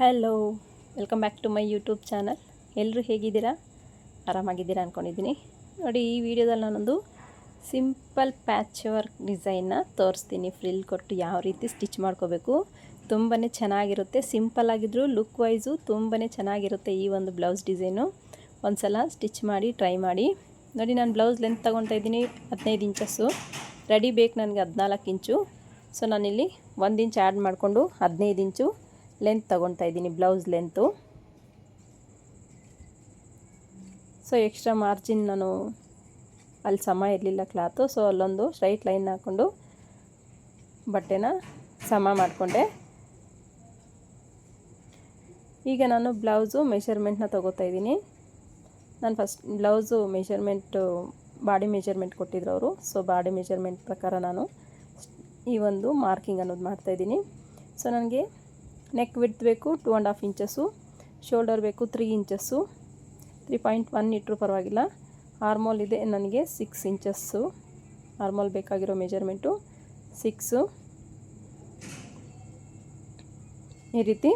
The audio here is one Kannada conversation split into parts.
Hello welcome back to my YouTube channel ಎಲ್ಲರೂ ಹೇಗಿದ್ದೀರಾ? ಆರಾಮಾಗಿದ್ದೀರಾ ಅಂದ್ಕೊಂಡಿದ್ದೀನಿ ನೋಡಿ, ಈ ವಿಡಿಯೋದಲ್ಲಿ ನಾನೊಂದು ಸಿಂಪಲ್ ಪ್ಯಾಚ್ ವರ್ಕ್ ಡಿಸೈನ್ನ ತೋರಿಸ್ತೀನಿ. ಫ್ರಿಲ್ ಕೊಟ್ಟು ಯಾವ ರೀತಿ ಸ್ಟಿಚ್ ಮಾಡ್ಕೋಬೇಕು. ತುಂಬಾ ಚೆನ್ನಾಗಿರುತ್ತೆ. ಸಿಂಪಲ್ ಆಗಿದ್ದರೂ ಲುಕ್ ವೈಸು ತುಂಬಾ ಚೆನ್ನಾಗಿರುತ್ತೆ ಈ ಒಂದು ಬ್ಲೌಸ್ ಡಿಸೈನು ಒಂದು ಸಲ ಸ್ಟಿಚ್ ಮಾಡಿ ಟ್ರೈ ಮಾಡಿ. ನೋಡಿ, ನಾನು ಬ್ಲೌಸ್ ಲೆಂತ್ ತೊಗೊತಾ ಇದ್ದೀನಿ, ಹದಿನೈದು ಇಂಚಸ್ಸು ರೆಡಿ ಬೇಕು ನನಗೆ ಹದಿನಾಲ್ಕು ಇಂಚು ಸೊ ನಾನಿಲ್ಲಿ ಒಂದು ಇಂಚ್ ಆ್ಯಡ್ ಮಾಡಿಕೊಂಡು ಹದಿನೈದು ಇಂಚು ಲೆಂತ್ ತೊಗೊತಾ ಇದ್ದೀನಿ, blouse length. So extra margin ನಾನು ಅಲ್ಲಿ ಸಮ ಇರಲಿಲ್ಲ ಕ್ಲಾತು ಸೊ ಅಲ್ಲೊಂದು ಸ್ಟ್ರೈಟ್ ಲೈನ್ ಹಾಕ್ಕೊಂಡು ಬಟ್ಟೆನ ಸಮ ಮಾಡಿಕೊಂಡೆ. ಈಗ ನಾನು ಬ್ಲೌಸು ಮೆಷರ್ಮೆಂಟ್ನ ತೊಗೋತಾ ಇದ್ದೀನಿ. ನಾನು first blouse measurement body measurement ಕೊಟ್ಟಿದ್ರು ಅವರು ಸೊ ಬಾಡಿ ಮೆಷರ್ಮೆಂಟ್ ಪ್ರಕಾರ ನಾನು ಈ ಒಂದು ಮಾರ್ಕಿಂಗ್ ಅನ್ನೋದು ಮಾಡ್ತಾಯಿದ್ದೀನಿ ಸೊ ನನಗೆ ನೆಕ್ ವಿಡ್ತ್ ಬೇಕು two and half inches shoulder ಬೇಕು three inches three point one ಇಟ್ಟರು ಪರವಾಗಿಲ್ಲ. ಆರ್ಮೋಲ್ ಇದೆ ನನಗೆ ಸಿಕ್ಸ್ ಇಂಚಸ್ಸು ಆರ್ಮೋಲ್ ಬೇಕಾಗಿರೋ ಮೆಜರ್ಮೆಂಟು ಸಿಕ್ಸು ಈ ರೀತಿ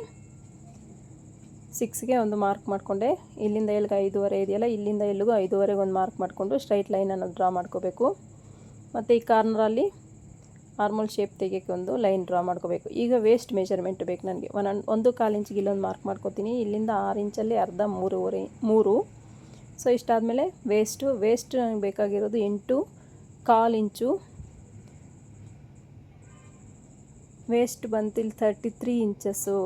ಸಿಕ್ಸ್ಗೆ ಒಂದು ಮಾರ್ಕ್ ಮಾಡಿಕೊಂಡೆ. ಇಲ್ಲಿಂದ ಎಲ್ಲಿಗೆ ಐದೂವರೆ ಇದೆಯಲ್ಲ, ಇಲ್ಲಿಂದ ಎಲ್ಲಿಗೂ ಐದೂವರೆಗೆ ಒಂದು ಮಾರ್ಕ್ ಮಾಡಿಕೊಂಡು ಸ್ಟ್ರೈಟ್ ಲೈನನ್ನು ಡ್ರಾ ಮಾಡ್ಕೋಬೇಕು. ಮತ್ತು ಈ ಕಾರ್ನರಲ್ಲಿ ನಾರ್ಮಲ್ ಶೇಪ್ ತೆಗಿಯೋಕ್ಕೆ ಒಂದು ಲೈನ್ ಡ್ರಾ ಮಾಡ್ಕೋಬೇಕು. ಈಗ ವೇಸ್ಟ್ ಮೆಜರ್ಮೆಂಟ್ ಬೇಕು ನನಗೆ. ಒನ್ ಒಂದು ಕಾಲು ಇಂಚಿಗೆ ಇಲ್ಲೊಂದು ಮಾರ್ಕ್ ಮಾಡ್ಕೋತೀನಿ. ಇಲ್ಲಿಂದ ಆರು ಇಂಚಲ್ಲಿ ಅರ್ಧ ಮೂರುವರೆ ಮೂರು. ಸೊ ಇಷ್ಟಾದಮೇಲೆ ವೇಸ್ಟು ವೇಸ್ಟ್ ನನಗೆ ಬೇಕಾಗಿರೋದು ಎಂಟು, ಕಾಲು inch waist ಬಂತಿಲ್ಲಿ thirty three inches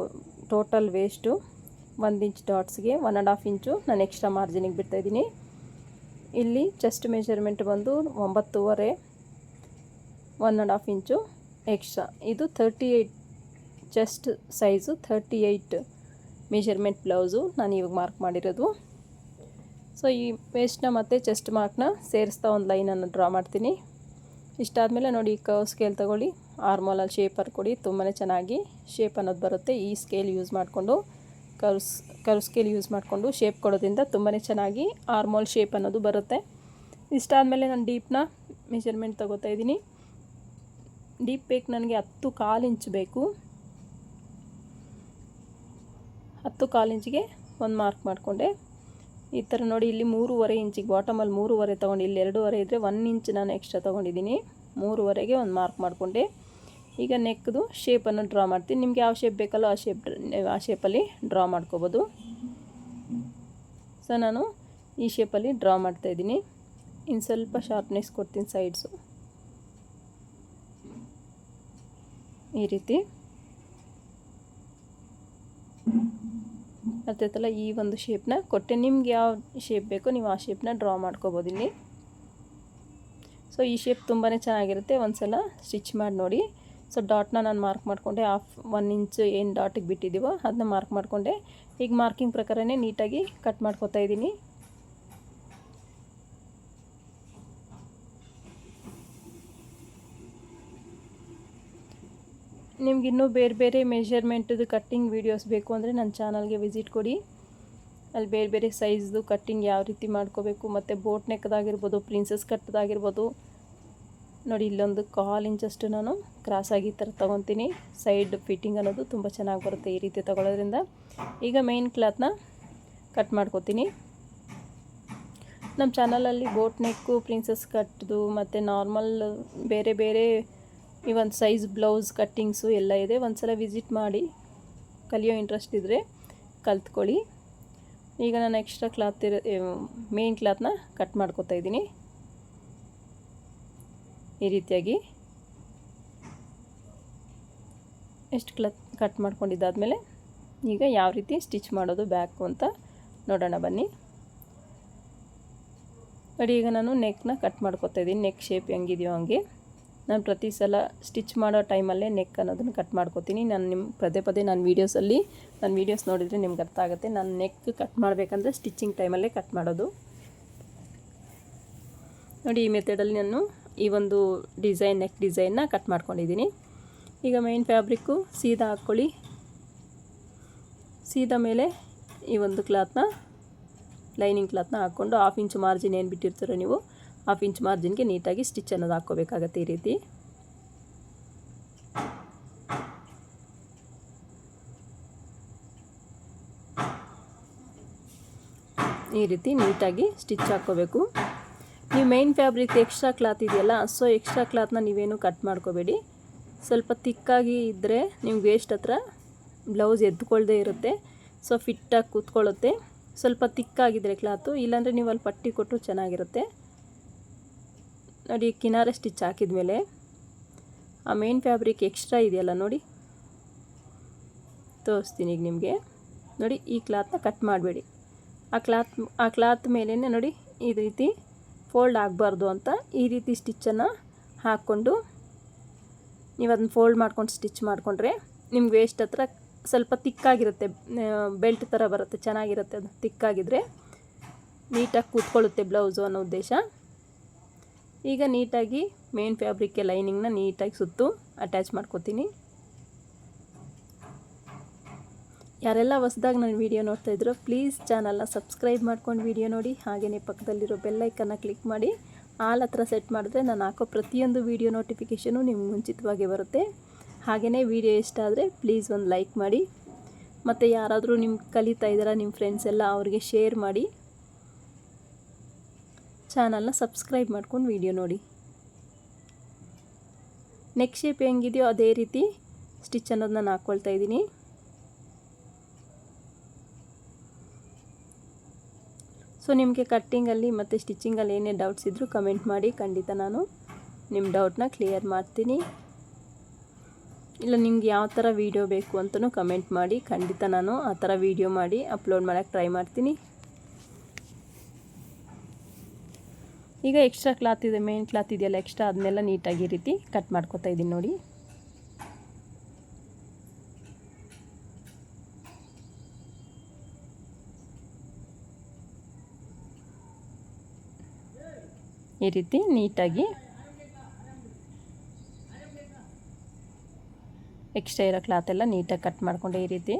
total waist ಒಂದು ಇಂಚ್ ಡಾಟ್ಸ್ಗೆ ಒನ್ ಆ್ಯಂಡ್ ಹಾಫ್ ಇಂಚು ನಾನು ಎಕ್ಸ್ಟ್ರಾ ಮಾರ್ಜಿನಿಗೆ ಬಿಡ್ತಾಯಿದ್ದೀನಿ ಇಲ್ಲಿ ಚೆಸ್ಟ್ ಮೆಜರ್ಮೆಂಟ್ ಬಂದು ಒಂಬತ್ತುವರೆ. One and half inch extra ಇದು thirty eight chest size thirty eight measurement blouse ನಾನು ಇವಾಗ ಮಾರ್ಕ್ ಮಾಡಿರೋದು. ಸೊ ಈ ವೇಸ್ಟ್ನ ಮತ್ತು ಚೆಸ್ಟ್ ಮಾರ್ಕ್ನ ಸೇರಿಸ್ತಾ ಒಂದು ಲೈನನ್ನು ಡ್ರಾ ಮಾಡ್ತೀನಿ. ಇಷ್ಟಾದಮೇಲೆ ನೋಡಿ ಕವ್ ಸ್ಕೇಲ್ ತೊಗೊಳ್ಳಿ. ಆರ್ಮೋಲಲ್ಲಿ ಶೇಪರ್ ಕೊಡಿ. ತುಂಬಾ ಚೆನ್ನಾಗಿ ಶೇಪ್ ಅನ್ನೋದು ಬರುತ್ತೆ. ಈ ಸ್ಕೇಲ್ ಯೂಸ್ ಮಾಡಿಕೊಂಡು ಕರ್ವ್ಸ್ ಕರ್ವ್ ಸ್ಕೇಲ್ ಯೂಸ್ ಮಾಡಿಕೊಂಡು ಶೇಪ್ ಕೊಡೋದ್ರಿಂದ ತುಂಬಾ ಚೆನ್ನಾಗಿ ಆರ್ಮೋಲ್ ಶೇಪ್ ಅನ್ನೋದು ಬರುತ್ತೆ. ಇಷ್ಟಾದಮೇಲೆ ನಾನು ಡೀಪ್ನ ಮೆಷರ್ಮೆಂಟ್ ತೊಗೋತಾ ಇದ್ದೀನಿ. ಡೀಪ್ ಬೇಕು ನನಗೆ ಹತ್ತು ಕಾಲು ಇಂಚ್ ಬೇಕು. ಹತ್ತು ಕಾಲು ಇಂಚಿಗೆ ಒಂದು ಮಾರ್ಕ್ ಮಾಡಿಕೊಂಡೆ. ಈ ಥರ ನೋಡಿ ಇಲ್ಲಿ ಮೂರುವರೆ ಇಂಚಿಗೆ ಬಾಟಮಲ್ಲಿ ಮೂರುವರೆ ತೊಗೊಂಡು, ಇಲ್ಲಿ ಎರಡೂವರೆ ಇದ್ದರೆ ಒನ್ ಇಂಚ್ ನಾನು ಎಕ್ಸ್ಟ್ರಾ ತೊಗೊಂಡಿದ್ದೀನಿ. ಮೂರುವರೆಗೆ ಒಂದು ಮಾರ್ಕ್ ಮಾಡಿಕೊಂಡೆ. ಈಗ ನೆಕ್ದು ಶೇಪನ್ನು ಡ್ರಾ ಮಾಡ್ತೀನಿ. ನಿಮ್ಗೆ ಯಾವ ಶೇಪ್ ಬೇಕಲ್ಲೋ ಆ ಶೇಪ್ ಆ ಶೇಪಲ್ಲಿ ಡ್ರಾ ಮಾಡ್ಕೋಬೋದು. ಸೊ ನಾನು ಈ ಶೇಪಲ್ಲಿ ಡ್ರಾ ಮಾಡ್ತಾಯಿದ್ದೀನಿ ಇನ್ನು ಸ್ವಲ್ಪ ಶಾರ್ಪ್ನೆಸ್ ಕೊಡ್ತೀನಿ ಸೈಡ್ಸು ಈ ರೀತಿ. ಅರ್ಥೈತಲ್ಲ ಈ ಒಂದು ಶೇಪ್ನ ಕೊಟ್ಟೆ. ನಿಮ್ಗೆ ಯಾವ ಶೇಪ್ ಬೇಕೋ ನೀವು ಆ ಶೇಪ್ನ ಡ್ರಾ ಮಾಡ್ಕೋಬೋದು ಇಲ್ಲಿ. ಸೊ ಈ ಶೇಪ್ ತುಂಬಾ ಚೆನ್ನಾಗಿರುತ್ತೆ. ಒಂದ್ಸಲ ಸ್ಟಿಚ್ ಮಾಡಿ ನೋಡಿ. ಸೊ ಡಾಟ್ನ ನಾನು ಮಾರ್ಕ್ ಮಾಡಿಕೊಂಡೆ. ಹಾಫ್ ಒನ್ ಇಂಚು ಏನು ಡಾಟಿಗೆ ಬಿಟ್ಟಿದ್ದೀವೋ ಅದನ್ನ ಮಾರ್ಕ್ ಮಾಡಿಕೊಂಡೆ. ಈಗ ಮಾರ್ಕಿಂಗ್ ಪ್ರಕಾರನೇ ನೀಟಾಗಿ ಕಟ್ ಮಾಡ್ಕೊತಾ ಇದ್ದೀನಿ. ನಿಮ್ಗೆ ಇನ್ನೂ ಬೇರೆ ಬೇರೆ ಮೆಷರ್ಮೆಂಟದು ಕಟ್ಟಿಂಗ್ ವೀಡಿಯೋಸ್ ಬೇಕು ಅಂದರೆ ನನ್ನ ಚಾನಲ್ಗೆ ವಿಸಿಟ್ ಕೊಡಿ. ಅಲ್ಲಿ ಬೇರೆ ಬೇರೆ ಸೈಜ್ದು ಕಟ್ಟಿಂಗ್ ಯಾವ ರೀತಿ ಮಾಡ್ಕೋಬೇಕು, ಮತ್ತು ಬೋಟ್ ನೆಕ್ದಾಗಿರ್ಬೋದು ಪ್ರಿನ್ಸಸ್ ಕಟ್ಟದಾಗಿರ್ಬೋದು ನೋಡಿ, ಇಲ್ಲೊಂದು ಕಾಲ್ ಇಂಚಷ್ಟು ನಾನು ಕ್ರಾಸಾಗಿ ಈ ಥರ ತೊಗೊತೀನಿ. ಸೈಡ್ ಫಿಟ್ಟಿಂಗ್ ಅನ್ನೋದು ತುಂಬ ಚೆನ್ನಾಗಿ ಬರುತ್ತೆ ಈ ರೀತಿ ತೊಗೊಳೋದ್ರಿಂದ. ಈಗ ಮೈನ್ ಕ್ಲಾತ್ನ ಕಟ್ ಮಾಡ್ಕೋತೀನಿ. ನಮ್ಮ ಚಾನಲಲ್ಲಿ ಬೋಟ್ ನೆಕ್ಕು ಪ್ರಿನ್ಸಸ್ ಕಟ್ದು ಮತ್ತು ನಾರ್ಮಲ್ ಬೇರೆ ಬೇರೆ ಈ ಒಂದು ಸೈಜ್, ಬ್ಲೌಸ್, ಕಟ್ಟಿಂಗ್ಸು ಎಲ್ಲ ಇದೆ. ಒಂದು ಸಲ ವಿಸಿಟ್ ಮಾಡಿ, ಕಲಿಯೋ ಇಂಟ್ರೆಸ್ಟ್ ಇದ್ದರೆ ಕಲ್ತ್ಕೊಳ್ಳಿ. ಈಗ ನಾನು ಎಕ್ಸ್ಟ್ರಾ ಕ್ಲಾತ್ ಇರೋ ಮೇನ್ ಕ್ಲಾತ್ನ ಕಟ್ ಮಾಡ್ಕೊತಾ ಇದ್ದೀನಿ. ಈ ರೀತಿಯಾಗಿ. ಎಷ್ಟು ಕ್ಲಾತ್ ಕಟ್ ಮಾಡ್ಕೊಂಡಿದ್ದಾದಮೇಲೆ ಈಗ ಯಾವ ರೀತಿ ಸ್ಟಿಚ್ ಮಾಡೋದು ಬ್ಯಾಕು ಅಂತ ನೋಡೋಣ ಬನ್ನಿ. ನೋಡಿ, ಈಗ ನಾನು ನೆಕ್ನ ಕಟ್ ಮಾಡ್ಕೊತಾ ಇದ್ದೀನಿ. ನೆಕ್ ಶೇಪ್ ಹೆಂಗಿದೆಯೋ ಹಂಗೆ. ನಾನು ಪ್ರತಿ ಸಲ ಸ್ಟಿಚ್ ಮಾಡೋ ಟೈಮಲ್ಲೇ ನೆಕ್ ಅನ್ನೋದನ್ನು ಕಟ್ ಮಾಡ್ಕೋತೀನಿ. ನಾನು ನಿಮ್ಮ ಪದೇ ಪದೇ ನಾನು ವೀಡಿಯೋಸಲ್ಲಿ, ನಾನು ವೀಡಿಯೋಸ್ ನೋಡಿದರೆ ನಿಮ್ಗೆ ಅರ್ಥ ಆಗುತ್ತೆ. ನಾನು ನೆಕ್ ಕಟ್ ಮಾಡಬೇಕಂದ್ರೆ ಸ್ಟಿಚಿಂಗ್ ಟೈಮಲ್ಲೇ ಕಟ್ ಮಾಡೋದು. ನೋಡಿ, ಈ ಮೆಥಡಲ್ಲಿ ನಾನು ಈ ಒಂದು ಡಿಸೈನ್, ನೆಕ್ ಡಿಸೈನ್ನ ಕಟ್ ಮಾಡ್ಕೊಂಡಿದ್ದೀನಿ. ಈಗ ಮೈನ್ ಫ್ಯಾಬ್ರಿಕ್ಕು ಸೀದಾ ಹಾಕ್ಕೊಳ್ಳಿ. ಸೀದಾ ಮೇಲೆ ಈ ಒಂದು ಕ್ಲಾತ್ನ ಲೈನಿಂಗ್ ಕ್ಲಾತ್ನ ಹಾಕ್ಕೊಂಡು ಹಾಫ್ ಇಂಚು ಮಾರ್ಜಿನ್ ಏನು ಬಿಟ್ಟಿರ್ತೀರೋ ನೀವು ಹಾಫ್ ಇಂಚ್ ಮಾರ್ಜಿನ್ಗೆ ನೀಟಾಗಿ ಸ್ಟಿಚ್ ಅನ್ನೋದು ಹಾಕ್ಕೋಬೇಕಾಗತ್ತೆ ಈ ರೀತಿ. ಈ ರೀತಿ ನೀಟಾಗಿ ಸ್ಟಿಚ್ ಹಾಕ್ಕೋಬೇಕು. ನೀವು ಮೈನ್ ಫ್ಯಾಬ್ರಿಕ್ ಎಕ್ಸ್ಟ್ರಾ ಕ್ಲಾತ್ ಇದೆಯಲ್ಲ ಸೊ ಎಕ್ಸ್ಟ್ರಾ ಕ್ಲಾತ್ನ ನೀವೇನು ಕಟ್ ಮಾಡ್ಕೋಬೇಡಿ. ಸ್ವಲ್ಪ ತಿಕ್ಕಾಗಿ ಇದ್ದರೆ ನಿಮ್ಗೆ ವೇಸ್ಟ್ ಹತ್ರ ಬ್ಲೌಸ್ ಎದ್ದುಕೊಳ್ಳದೆ ಇರುತ್ತೆ ಸೊ ಫಿಟ್ಟಾಗಿ ಕೂತ್ಕೊಳ್ಳುತ್ತೆ. ಸ್ವಲ್ಪ ತಿಕ್ಕಾಗಿದ್ದರೆ ಕ್ಲಾತು ಇಲ್ಲಾಂದರೆ ನೀವು ಅಲ್ಲಿ ಪಟ್ಟಿ ಕೊಟ್ಟು ಚೆನ್ನಾಗಿರುತ್ತೆ. ನೋಡಿ, ಕಿನಾರೆ ಸ್ಟಿಚ್ ಹಾಕಿದ ಮೇಲೆ ಆ ಮೇನ್ ಫ್ಯಾಬ್ರಿಕ್ ಎಕ್ಸ್ಟ್ರಾ ಇದೆಯಲ್ಲ ನೋಡಿ? ತೋರಿಸ್ತೀನಿ ಈಗ ನಿಮಗೆ. ನೋಡಿ, ಈ ಕ್ಲಾತ್ನ ಕಟ್ ಮಾಡಬೇಡಿ. ಆ ಕ್ಲಾತ್ ಆ ಕ್ಲಾತ್ ಮೇಲೇ ನೋಡಿ, ಈ ರೀತಿ ಫೋಲ್ಡ್ ಆಗಬಾರ್ದು ಅಂತ ಈ ರೀತಿ ಸ್ಟಿಚ್ಚನ್ನು ಹಾಕ್ಕೊಂಡು ನೀವು ಅದನ್ನ ಫೋಲ್ಡ್ ಮಾಡ್ಕೊಂಡು ಸ್ಟಿಚ್ ಮಾಡಿಕೊಂಡ್ರೆ ನಿಮ್ಗೆ ವೇಸ್ಟ್ ಹತ್ರ ಸ್ವಲ್ಪ ತಿಕ್ಕಾಗಿರುತ್ತೆ ಬೆಲ್ಟ್ ಥರ ಬರುತ್ತೆ, ಚೆನ್ನಾಗಿರುತ್ತೆ. ಅದು ತಿಕ್ಕಾಗಿದ್ದರೆ ನೀಟಾಗಿ ಕೂತ್ಕೊಳ್ಳುತ್ತೆ ಬ್ಲೌಸು ಅನ್ನೋ ಉದ್ದೇಶ. ಈಗ ನೀಟಾಗಿ ಮೇನ್ ಫ್ಯಾಬ್ರಿಕ್ಗೆ ಲೈನಿಂಗ್ನ ನೀಟಾಗಿ ಸುತ್ತು ಅಟ್ಯಾಚ್ ಮಾಡ್ಕೋತೀನಿ. ಯಾರೆಲ್ಲ ಹೊಸ್ದಾಗಿ ನಾನು ವೀಡಿಯೋ ನೋಡ್ತಾ ಪ್ಲೀಸ್ ಚಾನಲ್ನ ಸಬ್ಸ್ಕ್ರೈಬ್ ಮಾಡ್ಕೊಂಡು ವೀಡಿಯೋ ನೋಡಿ. ಹಾಗೆಯೇ ಪಕ್ಕದಲ್ಲಿರೋ ಬೆಲ್ಲೈಕನ್ನ ಕ್ಲಿಕ್ ಮಾಡಿ. ಆಲ್ ಹತ್ರ ಸೆಟ್ ಮಾಡಿದ್ರೆ ನಾನು ಹಾಕೋ ಪ್ರತಿಯೊಂದು ವೀಡಿಯೋ ನೋಟಿಫಿಕೇಷನು ನಿಮ್ಗೆ ಮುಂಚಿತವಾಗಿ ಬರುತ್ತೆ. ಹಾಗೆಯೇ ವೀಡಿಯೋ ಇಷ್ಟ ಆದರೆ ಪ್ಲೀಸ್ ಒಂದು ಲೈಕ್ ಮಾಡಿ. ಮತ್ತು ಯಾರಾದರೂ ನಿಮ್ಮ ಕಲಿತಾ ಇದ್ದಾರಾ ನಿಮ್ಮ ಫ್ರೆಂಡ್ಸ್ ಎಲ್ಲ ಅವ್ರಿಗೆ ಶೇರ್ ಮಾಡಿ. ಚಾನಲ್ನ ಸಬ್ಸ್ಕ್ರೈಬ್ ಮಾಡ್ಕೊಂಡು ವೀಡಿಯೋ ನೋಡಿ. ನೆಕ್ ಶೇಪ್ ಹೆಂಗಿದೆಯೋ ಅದೇ ರೀತಿ ಸ್ಟಿಚ್ ಅನ್ನೋದನ್ನ ನಾನು ಹಾಕ್ಕೊಳ್ತಾ ಇದ್ದೀನಿ. ಸೊ, ನಿಮಗೆ ಕಟ್ಟಿಂಗಲ್ಲಿ ಮತ್ತು ಸ್ಟಿಚಿಂಗಲ್ಲಿ ಏನೇ ಡೌಟ್ಸ್ ಇದ್ದರೂ ಕಮೆಂಟ್ ಮಾಡಿ. ಖಂಡಿತ ನಾನು ನಿಮ್ಮ ಡೌಟ್ನ ಕ್ಲಿಯರ್ ಮಾಡ್ತೀನಿ. ಇಲ್ಲ, ನಿಮ್ಗೆ ಯಾವ ಥರ ವೀಡಿಯೋ ಬೇಕು ಅಂತಲೂ ಕಮೆಂಟ್ ಮಾಡಿ. ಖಂಡಿತ ನಾನು ಆ ಥರ ವೀಡಿಯೋ ಮಾಡಿ, ಅಪ್ಲೋಡ್ ಮಾಡೋಕ್ಕೆ ಟ್ರೈ ಮಾಡ್ತೀನಿ. ಈಗ ಎಕ್ಸ್ಟ್ರಾ ಕ್ಲಾತ್ ಇದೆ ಮೇನ್ ಕ್ಲಾತ್ ಇದೆಯಲ್ಲ ಎಕ್ಸ್ಟ್ರಾ ಅದನ್ನೆಲ್ಲ ನೀಟಾಗಿ ಈ ರೀತಿ ಕಟ್ ಮಾಡ್ಕೊತಾ ಇದ್ದೀನಿ ನೋಡಿ. ಈ ರೀತಿ ನೀಟಾಗಿ ಎಕ್ಸ್ಟ್ರಾ ಇರೋ ಕ್ಲಾತ್ ಎಲ್ಲ ನೀಟಾಗಿ ಕಟ್ ಮಾಡಿಕೊಂಡೆ ಈ ರೀತಿ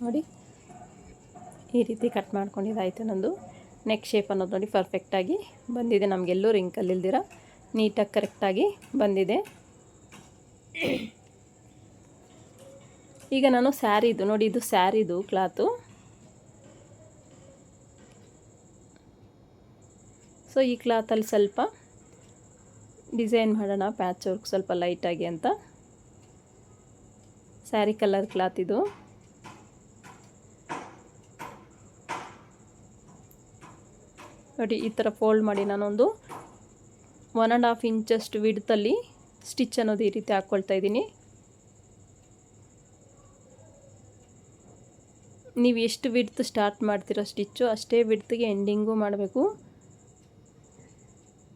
ನೋಡಿ ಈ ರೀತಿ ಕಟ್ ಮಾಡ್ಕೊಂಡಿದ್ದಾಯಿತು ನಂದು. ನೆಕ್ ಶೇಪ್ ಅನ್ನೋದು ನೋಡಿ ಪರ್ಫೆಕ್ಟಾಗಿ ಬಂದಿದೆ. ನಮಗೆಲ್ಲೂ ರಿಂಕಲ್ ಇಲ್ದಿರ ನೀಟಾಗಿ ಕರೆಕ್ಟಾಗಿ ಬಂದಿದೆ. ಈಗ ನಾನು ಸ್ಯಾರಿದು, ನೋಡಿ ಇದು ಸ್ಯಾರಿದು ಕ್ಲಾತು ಸೊ ಈ ಕ್ಲಾತಲ್ಲಿ ಸ್ವಲ್ಪ ಡಿಸೈನ್ ಮಾಡೋಣ ಪ್ಯಾಚ್ ವರ್ಕ್ ಸ್ವಲ್ಪ ಲೈಟಾಗಿ ಅಂತ. ಸ್ಯಾರಿ ಕಲರ್ ಕ್ಲಾತ್ ಇದು. ನೋಡಿ, ಈ ಥರ ಫೋಲ್ಡ್ ಮಾಡಿ ನಾನೊಂದು ಒನ್ ಆ್ಯಂಡ್ ಹಾಫ್ ಇಂಚಷ್ಟು ವಿಡ್ತಲ್ಲಿ ಸ್ಟಿಚ್ ಅನ್ನೋದು ಈ ರೀತಿ ಹಾಕ್ಕೊಳ್ತಾ ಇದ್ದೀನಿ. ನೀವು ಎಷ್ಟು ವಿಡ್ತ್ ಸ್ಟಾರ್ಟ್ ಮಾಡ್ತೀರೋ ಸ್ಟಿಚ್ಚು ಅಷ್ಟೇ ವಿಡ್ತ್ಗೆ ಎಂಡಿಂಗು ಮಾಡಬೇಕು.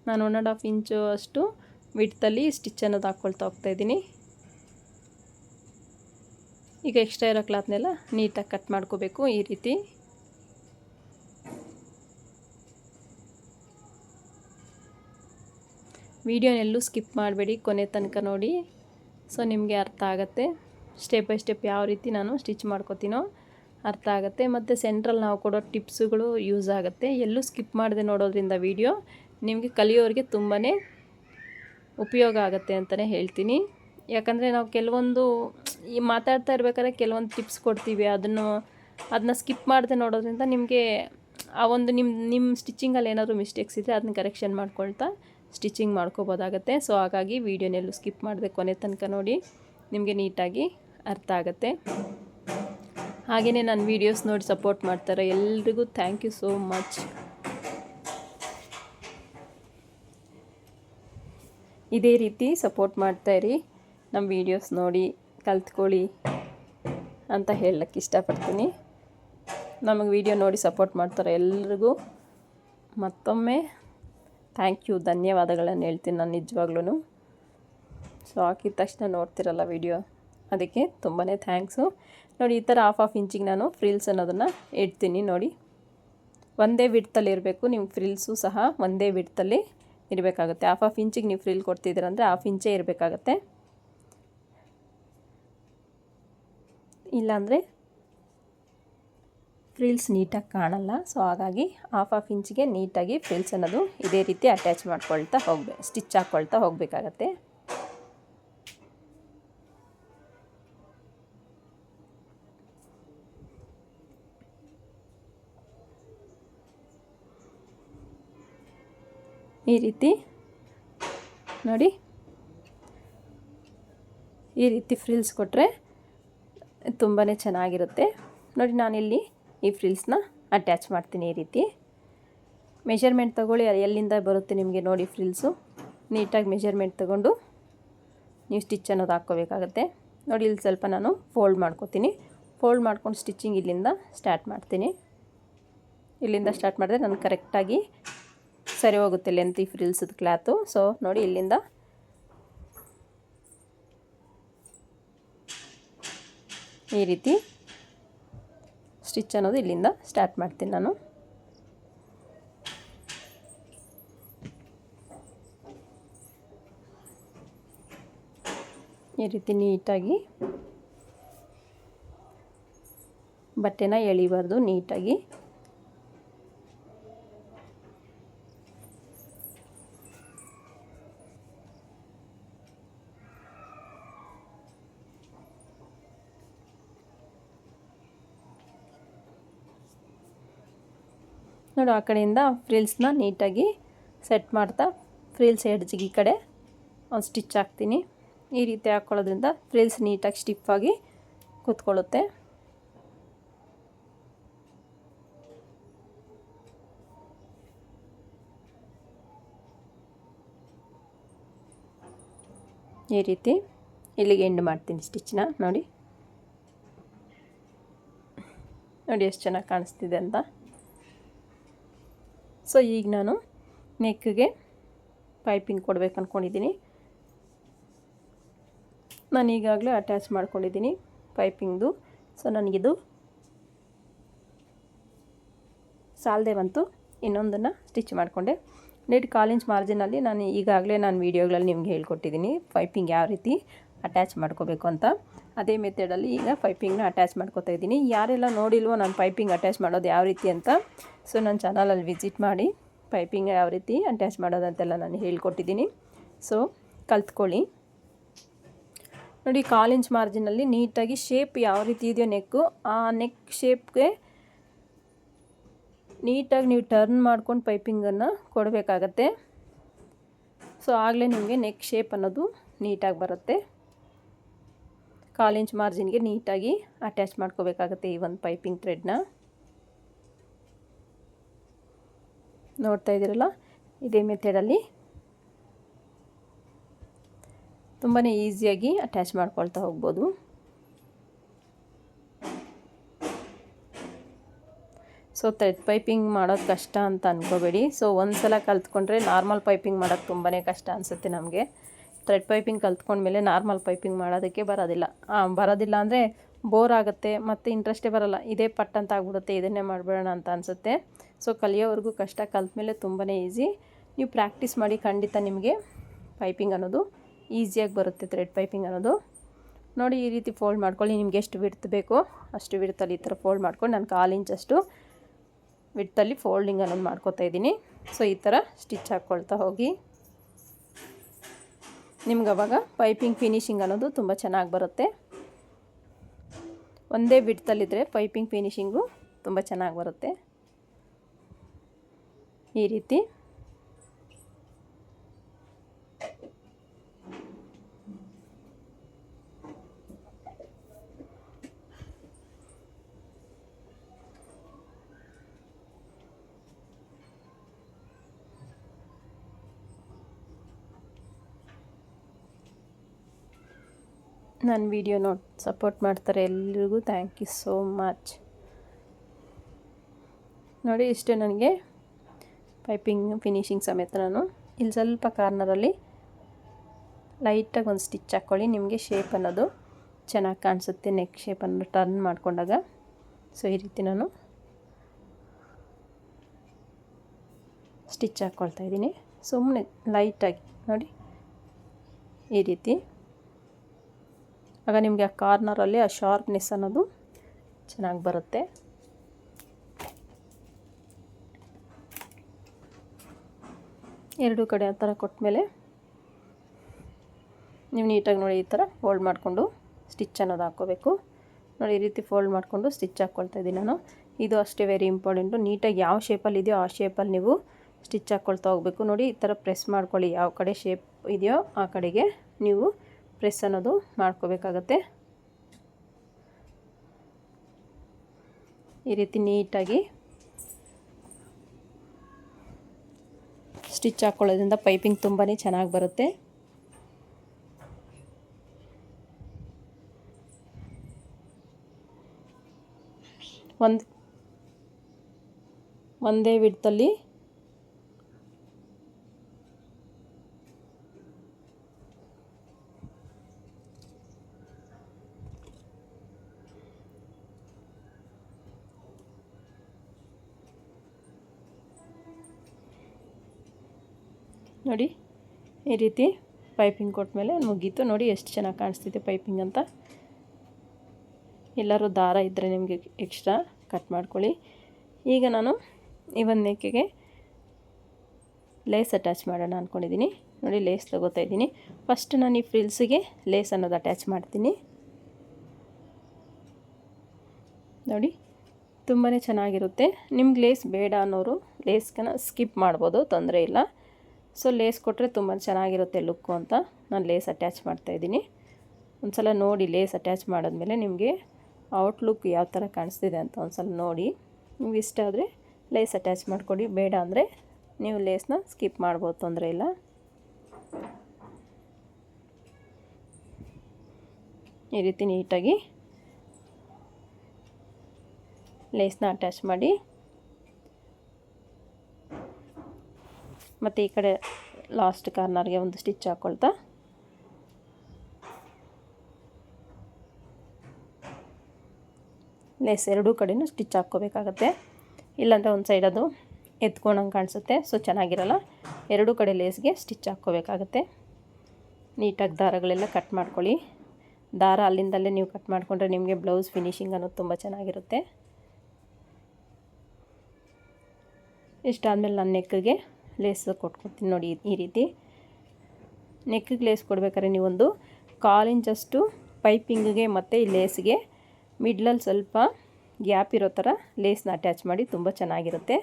ನಾನು ಒನ್ ಆ್ಯಂಡ್ ಹಾಫ್ ಇಂಚು ಅಷ್ಟು ವಿಡ್ತಲ್ಲಿ ಸ್ಟಿಚ್ ಅನ್ನೋದು ಹಾಕ್ಕೊಳ್ತಾ ಹೋಗ್ತಾ ಇದ್ದೀನಿ. ಈಗ ಎಕ್ಸ್ಟ್ರಾ ಇರೋ ಕ್ಲಾತ್ನೆಲ್ಲ ನೀಟಾಗಿ ಕಟ್ ಮಾಡ್ಕೋಬೇಕು ಈ ರೀತಿ. ವೀಡಿಯೋನೆಲ್ಲೂ ಸ್ಕಿಪ್ ಮಾಡಬೇಡಿ, ಕೊನೆ ತನಕ ನೋಡಿ. ಸೊ, ನಿಮಗೆ ಅರ್ಥ ಆಗುತ್ತೆ. ಸ್ಟೆಪ್ ಬೈ ಸ್ಟೆಪ್ ಯಾವ ರೀತಿ ನಾನು ಸ್ಟಿಚ್ ಮಾಡ್ಕೋತೀನೋ ಅರ್ಥ ಆಗುತ್ತೆ. ಮತ್ತು ಸೆಂಟ್ರಲ್ಲಿ ನಾವು ಕೊಡೋ ಟಿಪ್ಸುಗಳು ಯೂಸ್ ಆಗುತ್ತೆ. ಎಲ್ಲೂ ಸ್ಕಿಪ್ ಮಾಡದೆ ನೋಡೋದ್ರಿಂದ ವೀಡಿಯೋ ನಿಮಗೆ ಕಲಿಯೋರಿಗೆ ತುಂಬಾ ಉಪಯೋಗ ಆಗುತ್ತೆ ಅಂತಲೇ ಹೇಳ್ತೀನಿ. ಯಾಕಂದರೆ ನಾವು ಕೆಲವೊಂದು ಈ ಮಾತಾಡ್ತಾ ಇರ್ಬೇಕಾದ್ರೆ ಕೆಲವೊಂದು ಟಿಪ್ಸ್ ಕೊಡ್ತೀವಿ. ಅದನ್ನು, ಅದನ್ನ ಸ್ಕಿಪ್ ಮಾಡದೆ ನೋಡೋದ್ರಿಂದ ನಿಮಗೆ ಆ ಒಂದು ನಿಮ್ಮ ನಿಮ್ಮ ಸ್ಟಿಚಿಂಗಲ್ಲಿ ಏನಾದರೂ ಮಿಸ್ಟೇಕ್ಸ್ ಇದ್ದರೆ ಅದನ್ನ ಕರೆಕ್ಷನ್ ಮಾಡ್ಕೊಳ್ತಾ ಸ್ಟಿಚಿಂಗ್ ಮಾಡ್ಕೋಬೋದಾಗತ್ತೆ. ಸೊ ಹಾಗಾಗಿ ವೀಡಿಯೋನೆಲ್ಲೂ ಸ್ಕಿಪ್ ಮಾಡಿದೆ ಕೊನೆ ತನಕ ನೋಡಿ. ನಿಮಗೆ ನೀಟಾಗಿ ಅರ್ಥ ಆಗುತ್ತೆ. ಹಾಗೆಯೇ ನನ್ನ ವೀಡಿಯೋಸ್ ನೋಡಿ ಸಪೋರ್ಟ್ ಮಾಡ್ತಾರೆ. ಎಲ್ರಿಗೂ ಥ್ಯಾಂಕ್ ಯು ಸೋ ಮಚ್. ಇದೇ ರೀತಿ ಸಪೋರ್ಟ್ ಮಾಡ್ತಾಯಿರಿ ನಮ್ಮ ವೀಡಿಯೋಸ್ ನೋಡಿ, ಕಲ್ತ್ಕೊಳ್ಳಿ ಅಂತ ಹೇಳಕ್ಕೆ ಇಷ್ಟಪಡ್ತೀನಿ. ನಮಗೆ ವೀಡಿಯೋ ನೋಡಿ ಸಪೋರ್ಟ್ ಮಾಡ್ತಾರೆ ಎಲ್ರಿಗೂ. ಮತ್ತೊಮ್ಮೆ ಥ್ಯಾಂಕ್ ಯು. ಧನ್ಯವಾದಗಳನ್ನು ಹೇಳ್ತೀನಿ ನಾನು ನಿಜವಾಗ್ಲೂ ಸೊ ಹಾಕಿದ ತಕ್ಷಣ ನೋಡ್ತಿರಲ್ಲ ವಿಡಿಯೋ ಅದಕ್ಕೆ ತುಂಬಾ ಥ್ಯಾಂಕ್ಸು ನೋಡಿ, ಈ ಥರ ಹಾಫ್ ಆಫ್ ಇಂಚಿಗೆ ನಾನು ಫ್ರಿಲ್ಸ್ ಅನ್ನೋದನ್ನು ಇಡ್ತೀನಿ ನೋಡಿ. ಒಂದೇ ವಿಡ್ತಲ್ಲಿ ಇರಬೇಕು. ನಿಮ್ಮ ಫ್ರಿಲ್ಸು ಸಹ ಒಂದೇ ವಿಡ್ತಲ್ಲಿ ಇರಬೇಕಾಗುತ್ತೆ. ಹಾಫ್ ಹಾಫ್ ಇಂಚಿಗೆ ನೀವು ಫ್ರಿಲ್ ಕೊಡ್ತಿದ್ದೀರಂದರೆ ಹಾಫ್ ಇಂಚೇ ಇರಬೇಕಾಗತ್ತೆ. ಇಲ್ಲಾಂದರೆ ಫ್ರಿಲ್ಸ್ ನೀಟಾಗಿ ಕಾಣಲ್ಲ. ಸೊ ಹಾಗಾಗಿ ಹಾಫ್ ಹಾಫ್ ಇಂಚಿಗೆ ನೀಟಾಗಿ ಫ್ರಿಲ್ಸ್ ಅನ್ನೋದು ಇದೇ ರೀತಿ ಅಟ್ಯಾಚ್ ಮಾಡ್ಕೊಳ್ತಾ ಹೋಗ್ಬೇಕು ಸ್ಟಿಚ್ ಹಾಕ್ಕೊಳ್ತಾ ಹೋಗಬೇಕಾಗತ್ತೆ. ಈ ರೀತಿ, ನೋಡಿ, ಈ ರೀತಿ ಫ್ರಿಲ್ಸ್ ಕೊಟ್ಟರೆ ತುಂಬಾ ಚೆನ್ನಾಗಿರುತ್ತೆ. ನೋಡಿ, ನಾನಿಲ್ಲಿ ಈ ಫ್ರಿಲ್ಸ್ನ ಅಟ್ಯಾಚ್ ಮಾಡ್ತೀನಿ ಈ ರೀತಿ. ಮೆಷರ್ಮೆಂಟ್ ತೊಗೊಳ್ಳಿ ಎಲ್ಲಿಂದ ಬರುತ್ತೆ ನಿಮಗೆ ನೋಡಿ ಫ್ರಿಲ್ಸು. ನೀಟಾಗಿ ಮೆಷರ್ಮೆಂಟ್ ತೊಗೊಂಡು ನೀವು ಸ್ಟಿಚ್ ಅನ್ನೋದು ಹಾಕ್ಕೋಬೇಕಾಗತ್ತೆ. ನೋಡಿ, ಇಲ್ಲಿ ಸ್ವಲ್ಪ ನಾನು ಫೋಲ್ಡ್ ಮಾಡ್ಕೋತೀನಿ. ಫೋಲ್ಡ್ ಮಾಡ್ಕೊಂಡು ಸ್ಟಿಚಿಂಗ್ ಇಲ್ಲಿಂದ ಸ್ಟಾರ್ಟ್ ಮಾಡ್ತೀನಿ. ಇಲ್ಲಿಂದ ಸ್ಟಾರ್ಟ್ ಮಾಡಿದ್ರೆ ನಾನು ಕರೆಕ್ಟಾಗಿ ಸರಿ ಹೋಗುತ್ತೆ ಲೆಂತ್ ಈ ಫ್ರಿಲ್ಸದ ಕ್ಲಾತು ಸೊ ನೋಡಿ, ಇಲ್ಲಿಂದ ಈ ರೀತಿ ಸ್ಟಿಚ್ ಅನ್ನೋದು ಇಲ್ಲಿಂದ ಸ್ಟಾರ್ಟ್ ಮಾಡ್ತೀನಿ ನಾನು. ಈ ರೀತಿ ನೀಟಾಗಿ ಬಟ್ಟೆನ ಎಳಿಬಾರ್ದು ನೀಟಾಗಿ. ನೋಡು, ಆ ಕಡೆಯಿಂದ ಫ್ರಿಲ್ಸ್ನ ನೀಟಾಗಿ ಸೆಟ್ ಮಾಡ್ತಾ, ಫ್ರಿಲ್ಸ್ ಎಡ್ಜಿಗೆ ಈ ಕಡೆ ಒಂದು ಸ್ಟಿಚ್ ಹಾಕ್ತೀನಿ. ಈ ರೀತಿ ಹಾಕ್ಕೊಳ್ಳೋದ್ರಿಂದ ಫ್ರಿಲ್ಸ್ ನೀಟಾಗಿ ಸ್ಟಿಫಾಗಿ ಕೂತ್ಕೊಳ್ಳುತ್ತೆ. ಈ ರೀತಿ ಇಲ್ಲಿಗೆ ಎಂಡ್ ಮಾಡ್ತೀನಿ ಸ್ಟಿಚ್ನ, ನೋಡಿ. ನೋಡಿ ಎಷ್ಟು ಚೆನ್ನಾಗಿ ಕಾಣಿಸ್ತಿದೆ ಅಂತ. ಸೊ ಈಗ ನಾನು ನೆಕ್ಗೆ ಪೈಪಿಂಗ್ ಕೊಡಬೇಕು ಅಂದ್ಕೊಂಡಿದ್ದೀನಿ ನಾನು ಈಗಾಗಲೇ ಅಟ್ಯಾಚ್ ಮಾಡ್ಕೊಂಡಿದ್ದೀನಿ ಪೈಪಿಂಗ್ದು. ಸೊ ನನಗಿದು ಸಾಲದೆ ಬಂತು. ಇನ್ನೊಂದನ್ನು ಸ್ಟಿಚ್ ಮಾಡಿಕೊಂಡೆ. ನೆಟ್ ಕಾಲಿಂಚ್ ಮಾರ್ಜಿನಲ್ಲಿ ನಾನು ಈಗಾಗಲೇ ನಾನು ವೀಡಿಯೋಗಳಲ್ಲಿ ನಿಮ್ಗೆ ಹೇಳ್ಕೊಟ್ಟಿದ್ದೀನಿ ಪೈಪಿಂಗ್ ಯಾವ ರೀತಿ. ಅಟ್ಯಾಚ್ ಮಾಡ್ಕೋಬೇಕು ಅಂತ. ಅದೇ ಮೆಥಡಲ್ಲಿ ಈಗ ಪೈಪಿಂಗ್ನ ಅಟ್ಯಾಚ್ ಮಾಡ್ಕೋತಾ ಇದ್ದೀನಿ. ಯಾರೆಲ್ಲ ನೋಡಿಲ್ವೋ ನಾನು ಪೈಪಿಂಗ್ ಅಟ್ಯಾಚ್ ಮಾಡೋದು ಯಾವ ರೀತಿ ಅಂತ ಸೊ ನನ್ನ ಚಾನಲಲ್ಲಿ ವಿಸಿಟ್ ಮಾಡಿ ಪೈಪಿಂಗ್ ಯಾವ ರೀತಿ ಅಟ್ಯಾಚ್ ಮಾಡೋದಂತೆಲ್ಲ ನಾನು ಹೇಳ್ಕೊಟ್ಟಿದ್ದೀನಿ. ಸೊ ಕಲ್ತ್ಕೊಳ್ಳಿ. ನೋಡಿ ಕಾಲಿಂಚ್ ಮಾರ್ಜಿನಲ್ಲಿ ನೀಟಾಗಿ ಶೇಪ್ ಯಾವ ರೀತಿ ಇದೆಯೋ ನೆಕ್ಕು ಆ ನೆಕ್ ಶೇಪ್ಗೆ ನೀಟಾಗಿ ನೀವು ಟರ್ನ್ ಮಾಡ್ಕೊಂಡು ಪೈಪಿಂಗನ್ನು ಕೊಡಬೇಕಾಗತ್ತೆ. ಸೊ ಆಗಲೇ ನಿಮಗೆ ನೆಕ್ ಶೇಪ್ ಅನ್ನೋದು ನೀಟಾಗಿ ಬರುತ್ತೆ. ಕಾಲು ಇಂಚ್ ಮಾರ್ಜಿನ್ಗೆ ನೀಟಾಗಿ ಅಟ್ಯಾಚ್ ಮಾಡ್ಕೋಬೇಕಾಗತ್ತೆ ಈ ಒಂದು ಪೈಪಿಂಗ್ ಥ್ರೆಡ್ನ. ನೋಡ್ತಾ ಇದ್ದೀರಲ್ಲ? ಇದೇ ಮೆಥೆಡಲ್ಲಿ ತುಂಬಾ ಈಸಿಯಾಗಿ ಅಟ್ಯಾಚ್ ಮಾಡ್ಕೊಳ್ತಾ ಹೋಗ್ಬೋದು. ಸೊ, ಥ್ರೆಡ್ ಪೈಪಿಂಗ್ ಮಾಡೋದು ಕಷ್ಟ ಅಂತ ಅಂದ್ಕೋಬೇಡಿ ಸೊ ಒಂದು ಸಲ ಕಲ್ತ್ಕೊಂಡ್ರೆ ನಾರ್ಮಲ್ ಪೈಪಿಂಗ್ ಮಾಡೋಕ್ಕೆ ತುಂಬಾ ಕಷ್ಟ ಅನಿಸುತ್ತೆ ನಮಗೆ. ಥ್ರೆಡ್ ಪೈಪಿಂಗ್ ಕಲ್ತ್ಕೊಂಡ್ಮೇಲೆ ನಾರ್ಮಲ್ ಪೈಪಿಂಗ್ ಮಾಡೋದಕ್ಕೆ ಬರೋದಿಲ್ಲ. ಬರೋದಿಲ್ಲ ಅಂದರೆ ಬೋರ್ ಆಗುತ್ತೆ ಮತ್ತು ಇಂಟ್ರೆಸ್ಟೇ ಬರೋಲ್ಲ. ಇದೇ ಪಟ್ ಅಂತ ಆಗ್ಬಿಡುತ್ತೆ, ಇದನ್ನೇ ಮಾಡಿಬಿಡೋಣ ಅಂತ ಅನಿಸುತ್ತೆ. ಸೊ ಕಲಿಯೋವರೆಗೂ ಕಷ್ಟ, ಕಲ್ತ ಮೇಲೆ ತುಂಬಾ ಈಸಿ ನೀವು ಪ್ರಾಕ್ಟೀಸ್ ಮಾಡಿ ಖಂಡಿತ ನಿಮಗೆ ಪೈಪಿಂಗ್ ಅನ್ನೋದು ಈಸಿಯಾಗಿ ಬರುತ್ತೆ ಥ್ರೆಡ್ ಪೈಪಿಂಗ್ ಅನ್ನೋದು. ನೋಡಿ, ಈ ರೀತಿ ಫೋಲ್ಡ್ ಮಾಡ್ಕೊಳ್ಳಿ. ನಿಮ್ಗೆ ಎಷ್ಟು ವಿಡ್ತ್ ಬೇಕೋ ಅಷ್ಟು ವಿಡ್ತಲ್ಲಿ ಈ ಥರ ಫೋಲ್ಡ್ ಮಾಡ್ಕೊಂಡು ನಾನು ಕಾಲು ಇಂಚಷ್ಟು ವಿಡ್ತಲ್ಲಿ ಫೋಲ್ಡಿಂಗ್ ಅನ್ನೋದು ಮಾಡ್ಕೋತಾ ಇದ್ದೀನಿ. ಸೊ ಈ ಥರ ಸ್ಟಿಚ್ ಹಾಕ್ಕೊಳ್ತಾ ಹೋಗಿ. ನಿಮ್ಗೆ ಅವಾಗ ಪೈಪಿಂಗ್ ಫಿನಿಶಿಂಗ್ ಅನ್ನೋದು ತುಂಬ ಚೆನ್ನಾಗಿ ಬರುತ್ತೆ. ಒಂದೇ ಬಿಡ್ತಲ್ಲಿದ್ದರೆ ಪೈಪಿಂಗ್ ಫಿನಿಶಿಂಗು ತುಂಬ ಚೆನ್ನಾಗಿ ಬರುತ್ತೆ. ಈ ರೀತಿ. ನನ್ನ ವಿಡಿಯೋ ನೋಡಿ ಸಪೋರ್ಟ್ ಮಾಡ್ತಾರೆ ಎಲ್ರಿಗೂ. ಥ್ಯಾಂಕ್ ಯು ಸೋ ಮಚ್ ನೋಡಿ, ಇಷ್ಟೇ ನನಗೆ ಪೈಪಿಂಗ್ ಫಿನಿಶಿಂಗ್ ಸಮೇತ ನಾನು. ಇಲ್ಲಿ ಸ್ವಲ್ಪ ಕಾರ್ನರಲ್ಲಿ ಲೈಟಾಗಿ ಒಂದು ಸ್ಟಿಚ್ ಹಾಕ್ಕೊಳ್ಳಿ ನಿಮಗೆ ಶೇಪ್ ಅನ್ನೋದು ಚೆನ್ನಾಗಿ ಕಾಣಿಸುತ್ತೆ ನೆಕ್ ಶೇಪನ್ನು ಟರ್ನ್ ಮಾಡಿಕೊಂಡಾಗ. ಸೊ ಈ ರೀತಿ ನಾನು ಸ್ಟಿಚ್ ಹಾಕ್ಕೊಳ್ತಾ ಇದ್ದೀನಿ. ಸುಮ್ಮನೆ ಲೈಟಾಗಿ ನೋಡಿ, ಈ ರೀತಿ. ಆಗ ನಿಮಗೆ ಆ ಕಾರ್ನರಲ್ಲಿ ಆ ಶಾರ್ಪ್ನೆಸ್ ಅನ್ನೋದು ಚೆನ್ನಾಗಿ ಬರುತ್ತೆ. ಎರಡು ಕಡೆ ಆ ಥರ ಕೊಟ್ಟಮೇಲೆ ನೀವು ನೀಟಾಗಿ ನೋಡಿ ಈ ಥರ ಫೋಲ್ಡ್ ಮಾಡಿಕೊಂಡು ಸ್ಟಿಚ್ ಅನ್ನೋದು ಹಾಕ್ಕೋಬೇಕು. ನೋಡಿ ಈ ರೀತಿ ಫೋಲ್ಡ್ ಮಾಡಿಕೊಂಡು ಸ್ಟಿಚ್ ಹಾಕ್ಕೊಳ್ತಾ ಇದ್ದೀನಿ ನಾನು. ಇದು ಅಷ್ಟೇ ವೆರಿ ಇಂಪಾರ್ಟೆಂಟು ನೀಟಾಗಿ ಯಾವ ಶೇಪಲ್ಲಿ ಇದೆಯೋ ಆ ಶೇಪಲ್ಲಿ ನೀವು ಸ್ಟಿಚ್ ಹಾಕ್ಕೊಳ್ತಾ ಹೋಗಬೇಕು. ನೋಡಿ ಈ ಥರ ಪ್ರೆಸ್ ಮಾಡ್ಕೊಳ್ಳಿ. ಯಾವ ಕಡೆ ಶೇಪ್ ಇದೆಯೋ ಆ ಕಡೆಗೆ ನೀವು ಪ್ರೆಸ್ ಅನ್ನೋದು ಮಾಡ್ಕೋಬೇಕಾಗತ್ತೆ. ಈ ರೀತಿ ನೀಟಾಗಿ ಸ್ಟಿಚ್ ಹಾಕ್ಕೊಳ್ಳೋದ್ರಿಂದ ಪೈಪಿಂಗ್ ತುಂಬಾ ಚೆನ್ನಾಗಿ ಬರುತ್ತೆ. ಒಂದು, ಒಂದೇ ವಿಡ್ತಲ್ಲಿ ನೋಡಿ, ಈ ರೀತಿ ಪೈಪಿಂಗ್ ಕೊಟ್ಮೇಲೆ ಮುಗೀತು. ನೋಡಿ ಎಷ್ಟು ಚೆನ್ನಾಗಿ ಕಾಣಿಸ್ತಿದೆ ಪೈಪಿಂಗ್ ಅಂತ. ಎಲ್ಲರೂ ದಾರ ಇದ್ದರೆ ನಿಮಗೆ ಎಕ್ಸ್ಟ್ರಾ ಕಟ್ ಮಾಡ್ಕೊಳ್ಳಿ. ಈಗ ನಾನು ಈ ಒಂದು ನೆಕ್ಕಿಗೆ ಲೇಸ್ ಅಟ್ಯಾಚ್ ಮಾಡೋಣ ಅಂದ್ಕೊಂಡಿದ್ದೀನಿ ನೋಡಿ, ಲೇಸ್ ತೊಗೋತಾ ಇದ್ದೀನಿ. ಫಸ್ಟ್ ನಾನು ಈ ಫ್ರಿಲ್ಸಿಗೆ ಲೇಸ್ ಅನ್ನೋದು ಅಟ್ಯಾಚ್ ಮಾಡ್ತೀನಿ. ನೋಡಿ ತುಂಬಾ ಚೆನ್ನಾಗಿರುತ್ತೆ. ನಿಮ್ಗೆ ಲೇಸ್ ಬೇಡ ಅನ್ನೋರು ಲೇಸ್ಗನ ಸ್ಕಿಪ್ ಮಾಡ್ಬೋದು, ತೊಂದರೆ ಇಲ್ಲ. ಸೊ ಲೇಸ್ ಕೊಟ್ಟರೆ ತುಂಬ ಚೆನ್ನಾಗಿರುತ್ತೆ ಲುಕ್ಕು ಅಂತ ನಾನು ಲೇಸ್ ಅಟ್ಯಾಚ್ ಮಾಡ್ತಾಯಿದ್ದೀನಿ ಒಂದು ಸಲ ನೋಡಿ ಲೇಸ್ ಅಟ್ಯಾಚ್ ಮಾಡಿದ್ಮೇಲೆ ನಿಮಗೆ ಔಟ್ಲುಕ್ ಯಾವ ಥರ ಕಾಣಿಸ್ತಿದೆ ಅಂತ ಒಂದು ಸಲ ನೋಡಿ. ನಿಮ್ಗೆ ಇಷ್ಟ ಆದರೆ ಲೇಸ್ ಅಟ್ಯಾಚ್ ಮಾಡಿಕೊಡಿ. ಬೇಡ ಅಂದರೆ ನೀವು ಲೇಸ್ನ ಸ್ಕಿಪ್ ಮಾಡ್ಬೋದು, ತೊಂದರೆ ಇಲ್ಲ. ಈ ರೀತಿ ನೀಟಾಗಿ ಲೇಸ್ನ ಅಟ್ಯಾಚ್ ಮಾಡಿ. ಮತ್ತು ಈ ಕಡೆ ಲಾಸ್ಟ್ ಕಾರ್ನರ್ಗೆ ಒಂದು ಸ್ಟಿಚ್ ಹಾಕ್ಕೊಳ್ತಾ ಲೇಸ್ ಎರಡೂ ಕಡೆಯೂ ಸ್ಟಿಚ್ ಹಾಕ್ಕೋಬೇಕಾಗತ್ತೆ. ಇಲ್ಲಾಂದರೆ ಒಂದು ಸೈಡ್ ಅದು ಎತ್ಕೊಂಡಂಗೆ ಕಾಣಿಸುತ್ತೆ ಸೊ ಚೆನ್ನಾಗಿರಲ್ಲ. ಎರಡೂ ಕಡೆ ಲೇಸ್ಗೆ ಸ್ಟಿಚ್ ಹಾಕ್ಕೋಬೇಕಾಗತ್ತೆ. ನೀಟಾಗಿ ದಾರಗಳೆಲ್ಲ ಕಟ್ ಮಾಡ್ಕೊಳ್ಳಿ. ದಾರ ಅಲ್ಲಿಂದಲ್ಲೇ ನೀವು ಕಟ್ ಮಾಡಿಕೊಂಡ್ರೆ ನಿಮಗೆ ಬ್ಲೌಸ್ ಫಿನಿಶಿಂಗ್ ಅನ್ನೋದು ತುಂಬ ಚೆನ್ನಾಗಿರುತ್ತೆ. ಇಷ್ಟಾದಮೇಲೆ ನನ್ನ ನೆಕ್ಕಿಗೆ ಲೇಸ್ ಕೊಟ್ಕೊಡ್ತೀನಿ ನೋಡಿ ಈ ರೀತಿ. ನೆಕ್ಕಿಗೆ ಲೇಸ್ ಕೊಡ್ಬೇಕಾದ್ರೆ ನೀವೊಂದು ಕಾಲು ಇಂಚಷ್ಟು ಪೈಪಿಂಗಿಗೆ ಮತ್ತು ಈ ಲೇಸ್ಗೆ ಮಿಡ್ಲಲ್ಲಿ ಸ್ವಲ್ಪ ಗ್ಯಾಪ್ ಇರೋ ಥರ ಲೇಸ್ನ ಅಟ್ಯಾಚ್ ಮಾಡಿ ತುಂಬ ಚೆನ್ನಾಗಿರುತ್ತೆ.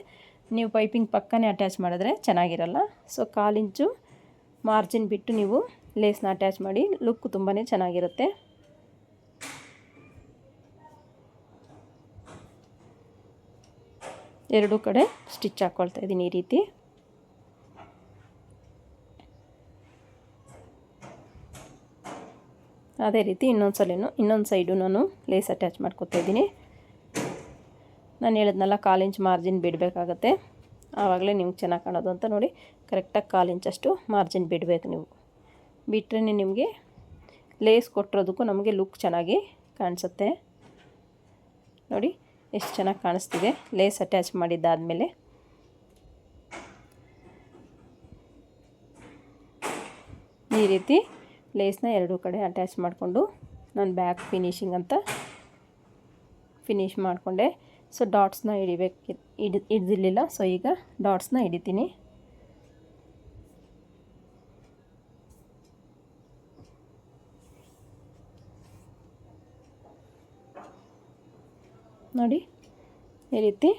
ನೀವು ಪೈಪಿಂಗ್ ಪಕ್ಕನೇ ಅಟ್ಯಾಚ್ ಮಾಡಿದ್ರೆ ಚೆನ್ನಾಗಿರಲ್ಲ. ಸೊ ಕಾಲಿಂಚು ಮಾರ್ಜಿನ್ ಬಿಟ್ಟು ನೀವು ಲೇಸ್ನ ಅಟ್ಯಾಚ್ ಮಾಡಿ ಲುಕ್ ತುಂಬಾ ಚೆನ್ನಾಗಿರುತ್ತೆ. ಎರಡೂ ಕಡೆ ಸ್ಟಿಚ್ ಹಾಕ್ಕೊಳ್ತಾ ಇದ್ದೀನಿ ಈ ರೀತಿ. ಅದೇ ರೀತಿ ಇನ್ನೊಂದು ಸಲನೂ, ಇನ್ನೊಂದು ಸೈಡು ನಾನು ಲೇಸ್ ಅಟ್ಯಾಚ್ ಮಾಡ್ಕೊತಾ ಇದ್ದೀನಿ. ನಾನು ಹೇಳಿದ್ನಲ್ಲ, ಕಾಲು ಇಂಚ್ ಮಾರ್ಜಿನ್ ಬಿಡಬೇಕಾಗತ್ತೆ. ಆವಾಗಲೇ ನಿಮ್ಗೆ ಚೆನ್ನಾಗಿ ಕಾಣೋದು ಅಂತ ನೋಡಿ ಕರೆಕ್ಟಾಗಿ ಕಾಲು ಇಂಚಷ್ಟು ಮಾರ್ಜಿನ್ ಬಿಡಬೇಕು ನೀವು. ಬಿಟ್ಟರೆ ನಿಮಗೆ ಲೇಸ್ ಕೊಟ್ಟಿರೋದಕ್ಕೂ ನಮಗೆ ಲುಕ್ ಚೆನ್ನಾಗಿ ಕಾಣಿಸುತ್ತೆ. ನೋಡಿ, ಎಷ್ಟು ಚೆನ್ನಾಗಿ ಕಾಣಿಸ್ತಿದೆ ಲೇಸ್ ಅಟ್ಯಾಚ್ ಮಾಡಿದ್ದಾದಮೇಲೆ. ಈ ರೀತಿ ಲೇಸ್ನ ಎರಡೂ ಕಡೆ ಅಟ್ಯಾಚ್ ಮಾಡಿಕೊಂಡು ನಾನು ಬ್ಯಾಕ್ ಫಿನಿಶಿಂಗ್ ಅಂತ ಫಿನಿಶ್ ಮಾಡಿಕೊಂಡೆ. ಸೊ ಡಾಟ್ಸ್ನ ಹಿಡಿಬೇಕು, ಹಿಡಿ, ಹಿಡ್ದಿರಲಿಲ್ಲ. ಸೊ ಈಗ ಡಾಟ್ಸ್ನ ಹಿಡಿತೀನಿ. ನೋಡಿ, ಈ ರೀತಿ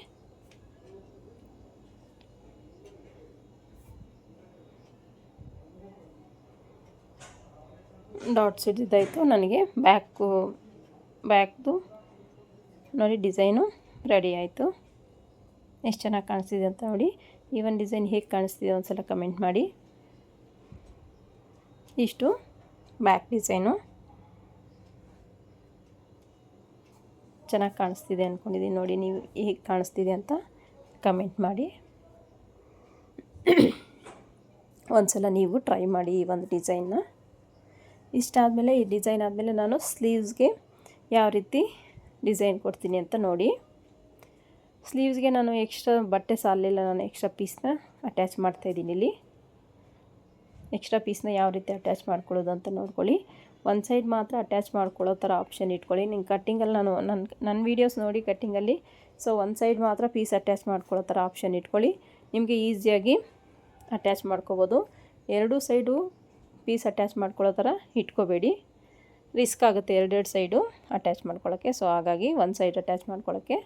ಡಾಟ್ಸ್ ಇದ್ದಿದ್ದಾಯಿತು ನನಗೆ ಬ್ಯಾಕು, ಬ್ಯಾಕ್ದು ನೋಡಿ ಡಿಸೈನು ರೆಡಿ ಆಯಿತು. ಎಷ್ಟು ಚೆನ್ನಾಗಿ ಕಾಣಿಸ್ತಿದೆ ಅಂತ ನೋಡಿ. ಈ ಒಂದು ಡಿಸೈನ್ ಹೇಗೆ ಕಾಣಿಸ್ತಿದೆ ಒಂದು ಸಲ ಕಮೆಂಟ್ ಮಾಡಿ. ಇಷ್ಟು ಬ್ಯಾಕ್ ಡಿಸೈನು. ಚೆನ್ನಾಗಿ ಕಾಣಿಸ್ತಿದೆ ಅಂದ್ಕೊಂಡಿದ್ದೀನಿ ನೋಡಿ ನೀವು ಹೇಗೆ ಕಾಣಿಸ್ತಿದೆ ಅಂತ ಕಮೆಂಟ್ ಮಾಡಿ. ಒಂದು ಸಲ ನೀವು ಟ್ರೈ ಮಾಡಿ ಈ ಒಂದು ಡಿಸೈನ್ನ. ಇಷ್ಟಾದಮೇಲೆ ಈ ಡಿಸೈನ್ ಆದಮೇಲೆ ನಾನು ಸ್ಲೀವ್ಸ್ಗೆ ಯಾವ ರೀತಿ ಡಿಸೈನ್ ಕೊಡ್ತೀನಿ ಅಂತ ನೋಡಿ. ಸ್ಲೀವ್ಸ್ಗೆ ನಾನು ಎಕ್ಸ್ಟ್ರಾ ಬಟ್ಟೆ ಸಾಲಿಲ್ಲ, ನಾನು ಎಕ್ಸ್ಟ್ರಾ ಪೀಸ್ನ ಅಟ್ಯಾಚ್ ಮಾಡ್ತಾಯಿದ್ದೀನಿ ಇಲ್ಲಿ. ಎಕ್ಸ್ಟ್ರಾ ಪೀಸ್ನ ಯಾವ ರೀತಿ ಅಟ್ಯಾಚ್ ಮಾಡ್ಕೊಳ್ಳೋದು ಅಂತ ನೋಡ್ಕೊಳ್ಳಿ. ಒಂದು ಸೈಡ್ ಮಾತ್ರ ಅಟ್ಯಾಚ್ ಮಾಡ್ಕೊಳ್ಳೋ ಥರ ಆಪ್ಷನ್ ಇಟ್ಕೊಳ್ಳಿ. ನಿಂಗೆ ಕಟ್ಟಿಂಗಲ್ಲಿ ನಾನು ನನ್ನ ನನ್ನ ವೀಡಿಯೋಸ್ ನೋಡಿ ಕಟ್ಟಿಂಗಲ್ಲಿ ಸೊ ಒಂದು ಸೈಡ್ ಮಾತ್ರ ಪೀಸ್ ಅಟ್ಯಾಚ್ ಮಾಡ್ಕೊಳ್ಳೋ ಥರ ಆಪ್ಷನ್ ಇಟ್ಕೊಳ್ಳಿ. ನಿಮಗೆ ಈಸಿಯಾಗಿ ಅಟ್ಯಾಚ್ ಮಾಡ್ಕೋಬೋದು. ಎರಡೂ ಸೈಡು ಪೀಸ್ ಅಟ್ಯಾಚ್ ಮಾಡ್ಕೊಳ್ಳೋ ಥರ ಇಟ್ಕೋಬೇಡಿ. ರಿಸ್ಕ್ ಆಗುತ್ತೆ ಎರಡೆರಡು ಸೈಡು ಅಟ್ಯಾಚ್ ಮಾಡ್ಕೊಳ್ಳೋಕ್ಕೆ. ಸೊ ಹಾಗಾಗಿ ಒಂದು ಸೈಡ್ ಅಟ್ಯಾಚ್ ಮಾಡ್ಕೊಳ್ಳೋಕ್ಕೆ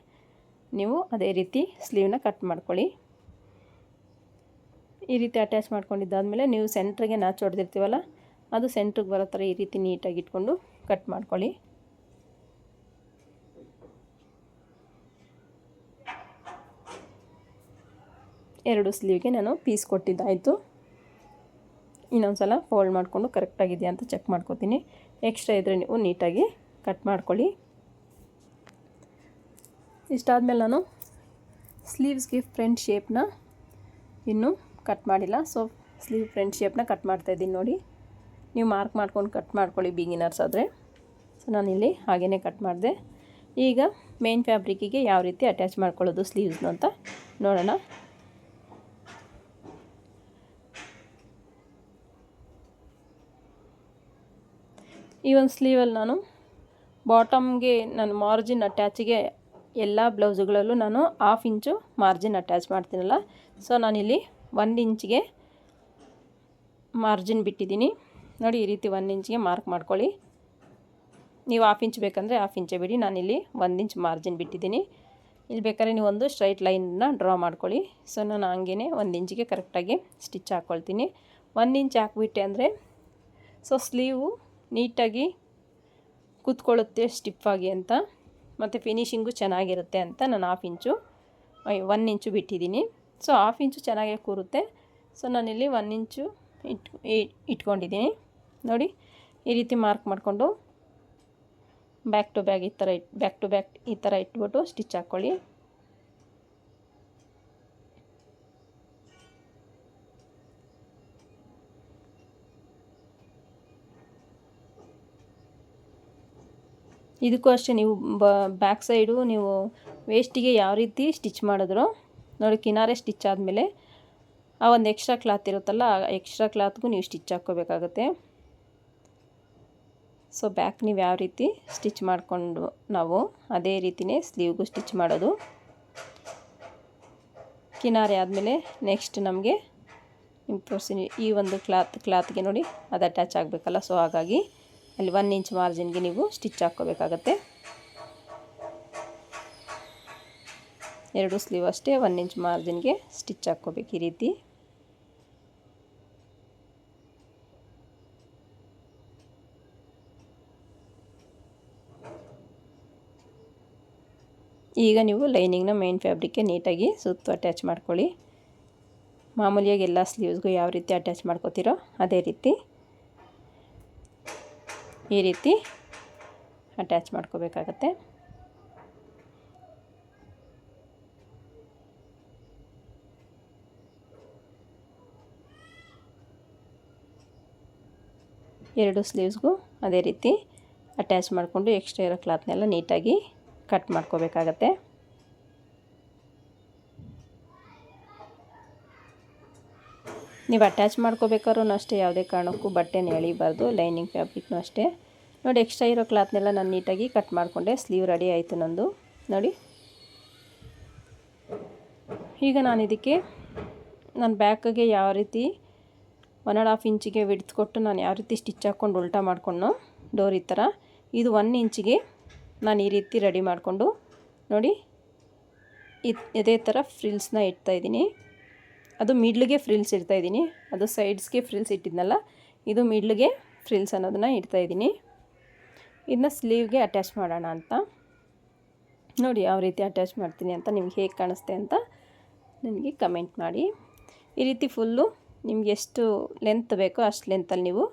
ನೀವು ಅದೇ ರೀತಿ ಸ್ಲೀವ್ನ ಕಟ್ ಮಾಡ್ಕೊಳ್ಳಿ. ಈ ರೀತಿ ಅಟ್ಯಾಚ್ ಮಾಡ್ಕೊಂಡಿದ್ದಾದಮೇಲೆ ನೀವು ಸೆಂಟ್ರಿಗೆ ನಾಚ್ ಹೊಡೆದಿರ್ತೀವಲ್ಲ, ಅದು ಸೆಂಟ್ರಿಗೆ ಬರೋ ಥರ ಈ ರೀತಿ ನೀಟಾಗಿ ಇಟ್ಕೊಂಡು ಕಟ್ ಮಾಡ್ಕೊಳ್ಳಿ. ಎರಡು ಸ್ಲೀವ್ಗೆ ನಾನು ಪೀಸ್ ಕೊಟ್ಟಿದ್ದಾಯಿತು. ಇನ್ನೊಂದು ಸಲ ಫೋಲ್ಡ್ ಮಾಡಿಕೊಂಡು ಕರೆಕ್ಟಾಗಿದೆಯಾ ಅಂತ ಚೆಕ್ ಮಾಡ್ಕೊತೀನಿ. ಎಕ್ಸ್ಟ್ರಾ ಇದ್ದರೆ ನೀವು ನೀಟಾಗಿ ಕಟ್ ಮಾಡ್ಕೊಳ್ಳಿ. ಇಷ್ಟಾದಮೇಲೆ ನಾನು ಸ್ಲೀವ್ಸ್ಗೆ ಫ್ರಂಟ್ ಶೇಪ್ನ ಇನ್ನೂ ಕಟ್ ಮಾಡಿಲ್ಲ. ಸೊ ಸ್ಲೀವ್ ಫ್ರಂಟ್ ಶೇಪ್ನ ಕಟ್ ಮಾಡ್ತಾ ಇದ್ದೀನಿ ನೋಡಿ. ನೀವು ಮಾರ್ಕ್ ಮಾಡ್ಕೊಂಡು ಕಟ್ ಮಾಡ್ಕೊಳ್ಳಿ ಬಿಗಿನರ್ಸ್ ಆದರೆ. ಸೊ ನಾನಿಲ್ಲಿ ಹಾಗೇ ಕಟ್ ಮಾಡಿದೆ. ಈಗ ಮೇನ್ ಫ್ಯಾಬ್ರಿಕ್ಕಿಗೆ ಯಾವ ರೀತಿ ಅಟ್ಯಾಚ್ ಮಾಡ್ಕೊಳ್ಳೋದು ಸ್ಲೀವ್ಸ್ನ ಅಂತ ನೋಡೋಣ. ಈ ಒಂದು ಸ್ಲೀವಲ್ಲಿ ನಾನು ಬಾಟಮ್ಗೆ ನಾನು ಮಾರ್ಜಿನ್ ಅಟ್ಯಾಚಿಗೆ ಎಲ್ಲ ಬ್ಲೌಸುಗಳಲ್ಲೂ ನಾನು ಹಾಫ್ ಇಂಚು ಮಾರ್ಜಿನ್ ಅಟ್ಯಾಚ್ ಮಾಡ್ತೀನಲ್ಲ. ಸೊ ನಾನಿಲ್ಲಿ ಒಂದು ಇಂಚಿಗೆ ಮಾರ್ಜಿನ್ ಬಿಟ್ಟಿದ್ದೀನಿ. ನೋಡಿ ಈ ರೀತಿ ಒಂದು ಇಂಚಿಗೆ ಮಾರ್ಕ್ ಮಾಡ್ಕೊಳ್ಳಿ. ನೀವು ಹಾಫ್ ಇಂಚ್ ಬೇಕಂದರೆ ಹಾಫ್ ಇಂಚೆ ಬಿಡಿ. ನಾನಿಲ್ಲಿ ಒಂದು ಇಂಚ್ ಮಾರ್ಜಿನ್ ಬಿಟ್ಟಿದ್ದೀನಿ. ಇಲ್ಲಿ ಬೇಕಾದ್ರೆ ನೀವು ಒಂದು ಸ್ಟ್ರೈಟ್ ಲೈನ್ನ ಡ್ರಾ ಮಾಡ್ಕೊಳ್ಳಿ. ಸೊ ನಾನು ಹಂಗೇ ಒಂದು ಇಂಚಿಗೆ ಕರೆಕ್ಟಾಗಿ ಸ್ಟಿಚ್ ಹಾಕ್ಕೊಳ್ತೀನಿ. ಒಂದು ಇಂಚ್ ಹಾಕ್ಬಿಟ್ಟೆ ಅಂದರೆ, ಸೊ ಸ್ಲೀವು ನೀಟಾಗಿ ಕೂತ್ಕೊಳ್ಳುತ್ತೆ ಸ್ಟಿಫಾಗಿ ಅಂತ. ಮತ್ತು ಫಿನಿಶಿಂಗು ಚೆನ್ನಾಗಿರುತ್ತೆ ಅಂತ ನಾನು ಹಾಫ್ ಇಂಚು ಒನ್ ಇಂಚು ಬಿಟ್ಟಿದ್ದೀನಿ. ಸೊ ಹಾಫ್ ಇಂಚು ಚೆನ್ನಾಗೇ ಕೂರುತ್ತೆ. ಸೊ ನಾನಿಲ್ಲಿ ಒನ್ ಇಂಚು ಇಟ್ ಇಟ್ಕೊಂಡಿದ್ದೀನಿ. ನೋಡಿ, ಈ ರೀತಿ ಮಾರ್ಕ್ ಮಾಡಿಕೊಂಡು ಬ್ಯಾಕ್ ಟು ಬ್ಯಾಕ್ ಈ ಥರ ಇಟ್ ಬ್ಯಾಕ್ ಟು ಬ್ಯಾಕ್ ಈ ಥರ ಇಟ್ಬಿಟ್ಟು ಸ್ಟಿಚ್ ಹಾಕ್ಕೊಳ್ಳಿ. ಇದಕ್ಕೂ ಅಷ್ಟೇ ನೀವು ಬ್ಯಾಕ್ ಸೈಡು ನೀವು ವೇಸ್ಟಿಗೆ ಯಾವ ರೀತಿ ಸ್ಟಿಚ್ ಮಾಡಿದ್ರು, ನೋಡಿ ಕಿನಾರೆ ಸ್ಟಿಚ್ ಆದಮೇಲೆ ಆ ಒಂದು ಎಕ್ಸ್ಟ್ರಾ ಕ್ಲಾತ್ ಇರುತ್ತಲ್ಲ, ಆ ಎಕ್ಸ್ಟ್ರಾ ಕ್ಲಾತ್ಗೂ ನೀವು ಸ್ಟಿಚ್ ಹಾಕ್ಕೋಬೇಕಾಗತ್ತೆ. ಸೊ ಬ್ಯಾಕ್ ನೀವು ಯಾವ ರೀತಿ ಸ್ಟಿಚ್ ಮಾಡಿಕೊಂಡು ನಾವು ಅದೇ ರೀತಿಯೇ ಸ್ಲೀವ್ಗೂ ಸ್ಟಿಚ್ ಮಾಡೋದು. ಕಿನಾರೆ ಆದಮೇಲೆ ನೆಕ್ಸ್ಟ್ ನಮಗೆ ತೋರಿಸ್ತೀನಿ ಈ ಒಂದು ಕ್ಲಾತ್ ಕ್ಲಾತ್ಗೆ ನೋಡಿ ಅದು ಅಟ್ಯಾಚ್ ಆಗಬೇಕಲ್ಲ ಸೊ ಹಾಗಾಗಿ ಅಲ್ಲಿ ಒನ್ ಇಂಚ್ ಮಾರ್ಜಿನ್ಗೆ ನೀವು ಸ್ಟಿಚ್ ಹಾಕ್ಕೋಬೇಕಾಗತ್ತೆ. ಎರಡು ಸ್ಲೀವ್ ಅಷ್ಟೇ ಒನ್ ಇಂಚ್ ಮಾರ್ಜಿನ್ಗೆ ಸ್ಟಿಚ್ ಹಾಕ್ಕೋಬೇಕು ಈ ರೀತಿ. ಈಗ ನೀವು ಲೈನಿಂಗ್ನ ಮೈನ್ ಫ್ಯಾಬ್ರಿಕ್ಗೆ ನೀಟಾಗಿ ಸುತ್ತು ಅಟ್ಯಾಚ್ ಮಾಡ್ಕೊಳ್ಳಿ. ಮಾಮೂಲಿಯಾಗಿ ಎಲ್ಲ ಸ್ಲೀವ್ಸ್ಗೂ ಯಾವ ರೀತಿ ಅಟ್ಯಾಚ್ ಮಾಡ್ಕೋತೀರೋ ಅದೇ ರೀತಿ. ಈ ರೀತಿ ಅಟ್ಯಾಚ್ ಮಾಡ್ಕೋಬೇಕಾಗತ್ತೆ. ಎರಡು ಸ್ಲೀವ್ಸ್ಗೂ ಅದೇ ರೀತಿ ಅಟ್ಯಾಚ್ ಮಾಡಿಕೊಂಡು ಎಕ್ಸ್ಟ್ರಾ ಇರೋ ಕ್ಲಾತ್ನೆಲ್ಲ ನೀಟಾಗಿ ಕಟ್ ಮಾಡ್ಕೋಬೇಕಾಗತ್ತೆ. ನೀವು ಅಟ್ಯಾಚ್ ಮಾಡ್ಕೋಬೇಕಾದ್ರೂ ಅಷ್ಟೇ, ಯಾವುದೇ ಕಾರಣಕ್ಕೂ ಬಟ್ಟೆನ ಎಳಿಬಾರ್ದು ಲೈನಿಂಗ್ ಫ್ಯಾಬ್ರಿಕ್ನೂ ಅಷ್ಟೇ. ನೋಡಿ ಎಕ್ಸ್ಟ್ರಾ ಇರೋ ಕ್ಲಾತ್ನೆಲ್ಲ ನಾನು ನೀಟಾಗಿ ಕಟ್ ಮಾಡಿಕೊಂಡೆ ಸ್ಲೀವ್ ರೆಡಿ ಆಯಿತು ನಂದು. ನೋಡಿ. ಈಗ ನಾನು ಇದಕ್ಕೆ ನನ್ನ ಬ್ಯಾಕಿಗೆ ಯಾವ ರೀತಿ ಒನ್ ಆ್ಯಂಡ್ ಹಾಫ್ ಇಂಚಿಗೆ ವಿಡ್ತ್ ಕೊಟ್ಟು ನಾನು ಯಾವ ರೀತಿ ಸ್ಟಿಚ್ ಹಾಕ್ಕೊಂಡು ಉಲ್ಟಾ ಮಾಡಿಕೊಂಡು ಡೋರ್ ಥರ. ಇದು ಒನ್ ಇಂಚಿಗೆ ನಾನು ಈ ರೀತಿ ರೆಡಿ ಮಾಡಿಕೊಂಡು, ನೋಡಿ. ಇದೇ ಥರ ಫ್ರಿಲ್ಸ್ನ ಇಡ್ತಾಯಿದ್ದೀನಿ ಅದು ಮಿಡ್ಲಿಗೆ ಫ್ರಿಲ್ಸ್ ಇಡ್ತಾ ಇದ್ದೀನಿ. ಅದು ಸೈಡ್ಸ್ಗೆ ಫ್ರಿಲ್ಸ್ ಇಟ್ಟಿದ್ನಲ್ಲ, ಇದು ಮಿಡ್ಲಿಗೆ ಫ್ರಿಲ್ಸ್ ಅನ್ನೋದನ್ನು ಇಡ್ತಾಯಿದ್ದೀನಿ ಇದನ್ನ ಸ್ಲೀವ್ಗೆ ಅಟ್ಯಾಚ್ ಮಾಡೋಣ ಅಂತ. ನೋಡಿ ಯಾವ ರೀತಿ ಅಟ್ಯಾಚ್ ಮಾಡ್ತೀನಿ ಅಂತ ನಿಮ್ಗೆ ಹೇಗೆ ಕಾಣಿಸ್ತೆ ಅಂತ ನನಗೆ ಕಮೆಂಟ್ ಮಾಡಿ. ಈ ರೀತಿ ಫುಲ್ಲು ನಿಮ್ಗೆ ಎಷ್ಟು ಲೆಂತ್ ಬೇಕೋ ಅಷ್ಟು ಲೆಂತಲ್ಲಿ ನೀವು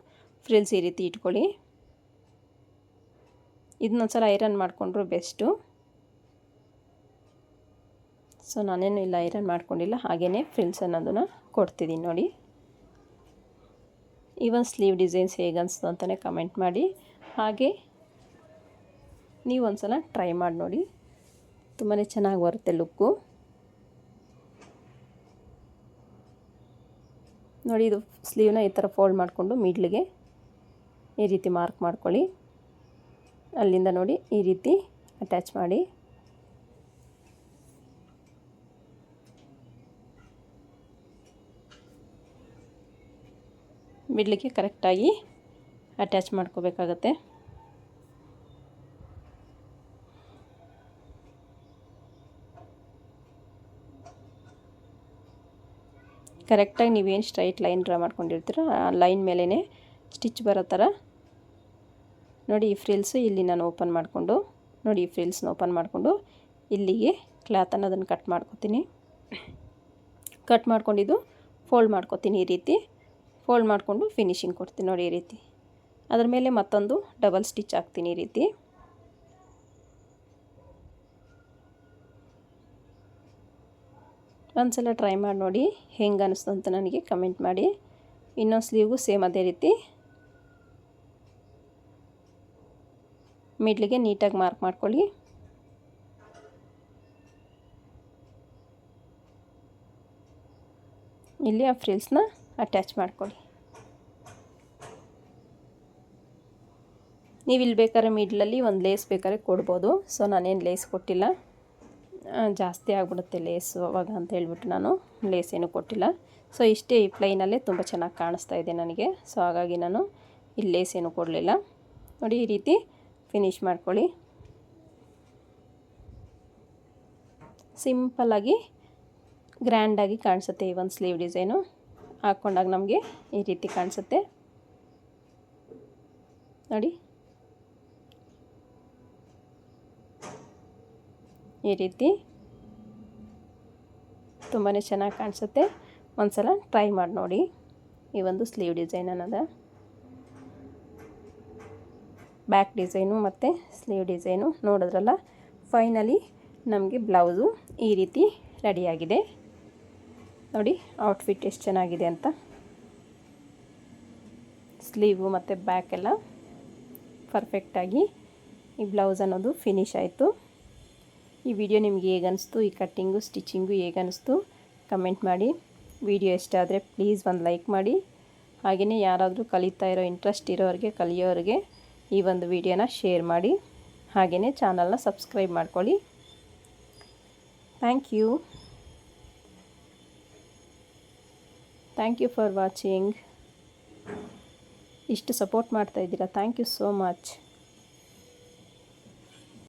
ಫ್ರಿಲ್ಸ್ ಈ ರೀತಿ ಇಟ್ಕೊಳ್ಳಿ. ಇದನ್ನೊಂದ್ಸಲ ಐರನ್ ಮಾಡಿಕೊಂಡ್ರು ಬೆಸ್ಟು. ಸೊ ನಾನೇನು ಇಲ್ಲ, ಐರನ್ ಮಾಡ್ಕೊಂಡಿಲ್ಲ. ಹಾಗೆಯೇ ಫ್ರಿಲ್ಸ್ ಅನ್ನೋದನ್ನು ಕೊಡ್ತಿದ್ದೀನಿ ನೋಡಿ. ಈವನ್ ಸ್ಲೀವ್ ಡಿಸೈನ್ಸ್ ಹೇಗೆ ಅಂತಲೇ ಕಮೆಂಟ್ ಮಾಡಿ. ಹಾಗೆ ನೀವು ಒಂದು ಸಲ ಟ್ರೈ ಮಾಡಿ ನೋಡಿ. ತುಂಬಾ ಚೆನ್ನಾಗಿ ಬರುತ್ತೆ ಲುಕ್ಕು. ನೋಡಿ, ಇದು ಸ್ಲೀವ್ನ ಈ ಥರ ಫೋಲ್ಡ್ ಮಾಡಿಕೊಂಡು ಮಿಡ್ಲಿಗೆ ಈ ರೀತಿ ಮಾರ್ಕ್ ಮಾಡ್ಕೊಳ್ಳಿ. ಅಲ್ಲಿಂದ ನೋಡಿ ಈ ರೀತಿ ಅಟ್ಯಾಚ್ ಮಾಡಿ. ಬಿಡಲಿಕ್ಕೆ ಕರೆಕ್ಟಾಗಿ ಅಟ್ಯಾಚ್ ಮಾಡ್ಕೋಬೇಕಾಗತ್ತೆ. ಕರೆಕ್ಟಾಗಿ ನೀವೇನು ಸ್ಟ್ರೈಟ್ ಲೈನ್ ಡ್ರಾ ಮಾಡ್ಕೊಂಡಿರ್ತೀರೋ, ಆ ಲೈನ್ ಮೇಲೇ ಸ್ಟಿಚ್ ಬರೋ ಥರ. ನೋಡಿ, ಈ ಫ್ರಿಲ್ಸು ಇಲ್ಲಿ ನಾನು ಓಪನ್ ಮಾಡಿಕೊಂಡು, ನೋಡಿ, ಈ ಫ್ರಿಲ್ಸ್ನ ಓಪನ್ ಮಾಡಿಕೊಂಡು ಇಲ್ಲಿಗೆ ಕ್ಲಾತನ್ನು ಅದನ್ನು ಕಟ್ ಮಾಡ್ಕೊತೀನಿ. ಕಟ್ ಮಾಡ್ಕೊಂಡಿದ್ದು ಫೋಲ್ಡ್ ಮಾಡ್ಕೊತೀನಿ ಈ ರೀತಿ. ಫೋಲ್ಡ್ ಮಾಡಿಕೊಂಡು ಫಿನಿಶಿಂಗ್ ಕೊಡ್ತೀನಿ ನೋಡಿ ಈ ರೀತಿ. ಅದರ ಮೇಲೆ ಮತ್ತೊಂದು ಡಬಲ್ ಸ್ಟಿಚ್ ಹಾಕ್ತೀನಿ ಈ ರೀತಿ. ಒಂದ್ಸಲ ಟ್ರೈ ಮಾಡಿ ನೋಡಿ ಹೆಂಗೆ ಅನ್ನಿಸ್ತು ಅಂತ ನನಗೆ ಕಮೆಂಟ್ ಮಾಡಿ. ಇನ್ನೊಂದು ಸ್ಲೀವ್ಗೂ ಸೇಮ್ ಅದೇ ರೀತಿ. ಮಿಡ್ಲಿಗೆ ನೀಟಾಗಿ ಮಾರ್ಕ್ ಮಾಡ್ಕೊಳ್ಳಿ. ಇಲ್ಲಿ ಆ ಫ್ರಿಲ್ಸ್ನ ಅಟ್ಯಾಚ್ ಮಾಡ್ಕೊಳ್ಳಿ. ನೀವು ಇಲ್ಲಿ ಬೇಕಾದ್ರೆ ಮಿಡ್ಲಲ್ಲಿ ಒಂದು ಲೇಸ್ ಬೇಕಾದ್ರೆ ಕೊಡ್ಬೋದು. ಸೊ, ನಾನೇನು ಲೇಸ್ ಕೊಟ್ಟಿಲ್ಲ. ಜಾಸ್ತಿ ಆಗಿಬಿಡುತ್ತೆ ಲೇಸ್ ಅವಾಗ ಅಂತ ಹೇಳ್ಬಿಟ್ಟು ನಾನು ಲೇಸ್ ಏನು ಕೊಟ್ಟಿಲ್ಲ. ಸೊ, ಇಷ್ಟೇ ಈ ಪ್ಲೈನಲ್ಲೇ ತುಂಬ ಚೆನ್ನಾಗಿ ಕಾಣಿಸ್ತಾ ಇದೆ ನನಗೆ. ಸೊ, ಹಾಗಾಗಿ ನಾನು ಇಲ್ಲಿ ಲೇಸ್ ಏನು ಕೊಡಲಿಲ್ಲ. ನೋಡಿ, ಈ ರೀತಿ ಫಿನಿಶ್ ಮಾಡ್ಕೊಳ್ಳಿ. ಸಿಂಪಲ್ಲಾಗಿ ಗ್ರ್ಯಾಂಡಾಗಿ ಕಾಣಿಸುತ್ತೆ ಈ ಒಂದು ಸ್ಲೀವ್ ಡಿಸೈನು. ಹಾಕ್ಕೊಂಡಾಗ ನಮಗೆ ಈ ರೀತಿ ಕಾಣಿಸುತ್ತೆ. ನೋಡಿ. ಈ ರೀತಿ ತುಂಬಾ ಚೆನ್ನಾಗಿ ಕಾಣಿಸುತ್ತೆ. ಒಂದು ಸಲ ಟ್ರೈ ಮಾಡಿ ನೋಡಿ. ಈ ಒಂದು ಸ್ಲೀವ್ ಡಿಸೈನ್ ಅನ್ನೋದ. ಬ್ಯಾಕ್ ಡಿಸೈನು ಮತ್ತು ಸ್ಲೀವ್ ಡಿಸೈನು ನೋಡಿದ್ರಲ್ಲ? ಫೈನಲಿ ನಮಗೆ ಬ್ಲೌಸು ಈ ರೀತಿ ರೆಡಿಯಾಗಿದೆ ನೋಡಿ ಔಟ್ಫಿಟ್ ಎಷ್ಟು ಚೆನ್ನಾಗಿದೆ ಅಂತ. ಸ್ಲೀವು ಮತ್ತು ಬ್ಯಾಕ್ ಎಲ್ಲ ಪರ್ಫೆಕ್ಟಾಗಿ ಈ ಬ್ಲೌಸ್ ಅನ್ನೋದು ಫಿನಿಶ್ ಆಯಿತು. ಈ ವಿಡಿಯೋ ನಿಮಗೆ ಹೇಗೆ ಅನಿಸ್ತು, ಈ ಕಟ್ಟಿಂಗು ಸ್ಟಿಚಿಂಗು ಹೇಗನ್ನಿಸ್ತು ಕಮೆಂಟ್ ಮಾಡಿ. ವಿಡಿಯೋ ಇಷ್ಟ ಆದರೆ ಪ್ಲೀಸ್ ಒಂದು ಲೈಕ್ ಮಾಡಿ. ಹಾಗೆಯೇ ಯಾರಾದರೂ ಕಲಿತಾ ಇರೋ ಇಂಟ್ರೆಸ್ಟ್ ಇರೋರಿಗೆ, ಕಲಿಯೋರಿಗೆ ಈ ಒಂದು ವಿಡಿಯೋನ ಶೇರ್ ಮಾಡಿ. ಹಾಗೆಯೇ ಚಾನಲ್ನ ಸಬ್ಸ್ಕ್ರೈಬ್ ಮಾಡ್ಕೊಳ್ಳಿ. Thank you thank you for watching ಇಷ್ಟು ಸಪೋರ್ಟ್ ಮಾಡ್ತಾಯಿದ್ದೀರಾ ಥ್ಯಾಂಕ್ ಯು ಸೋ ಮಚ್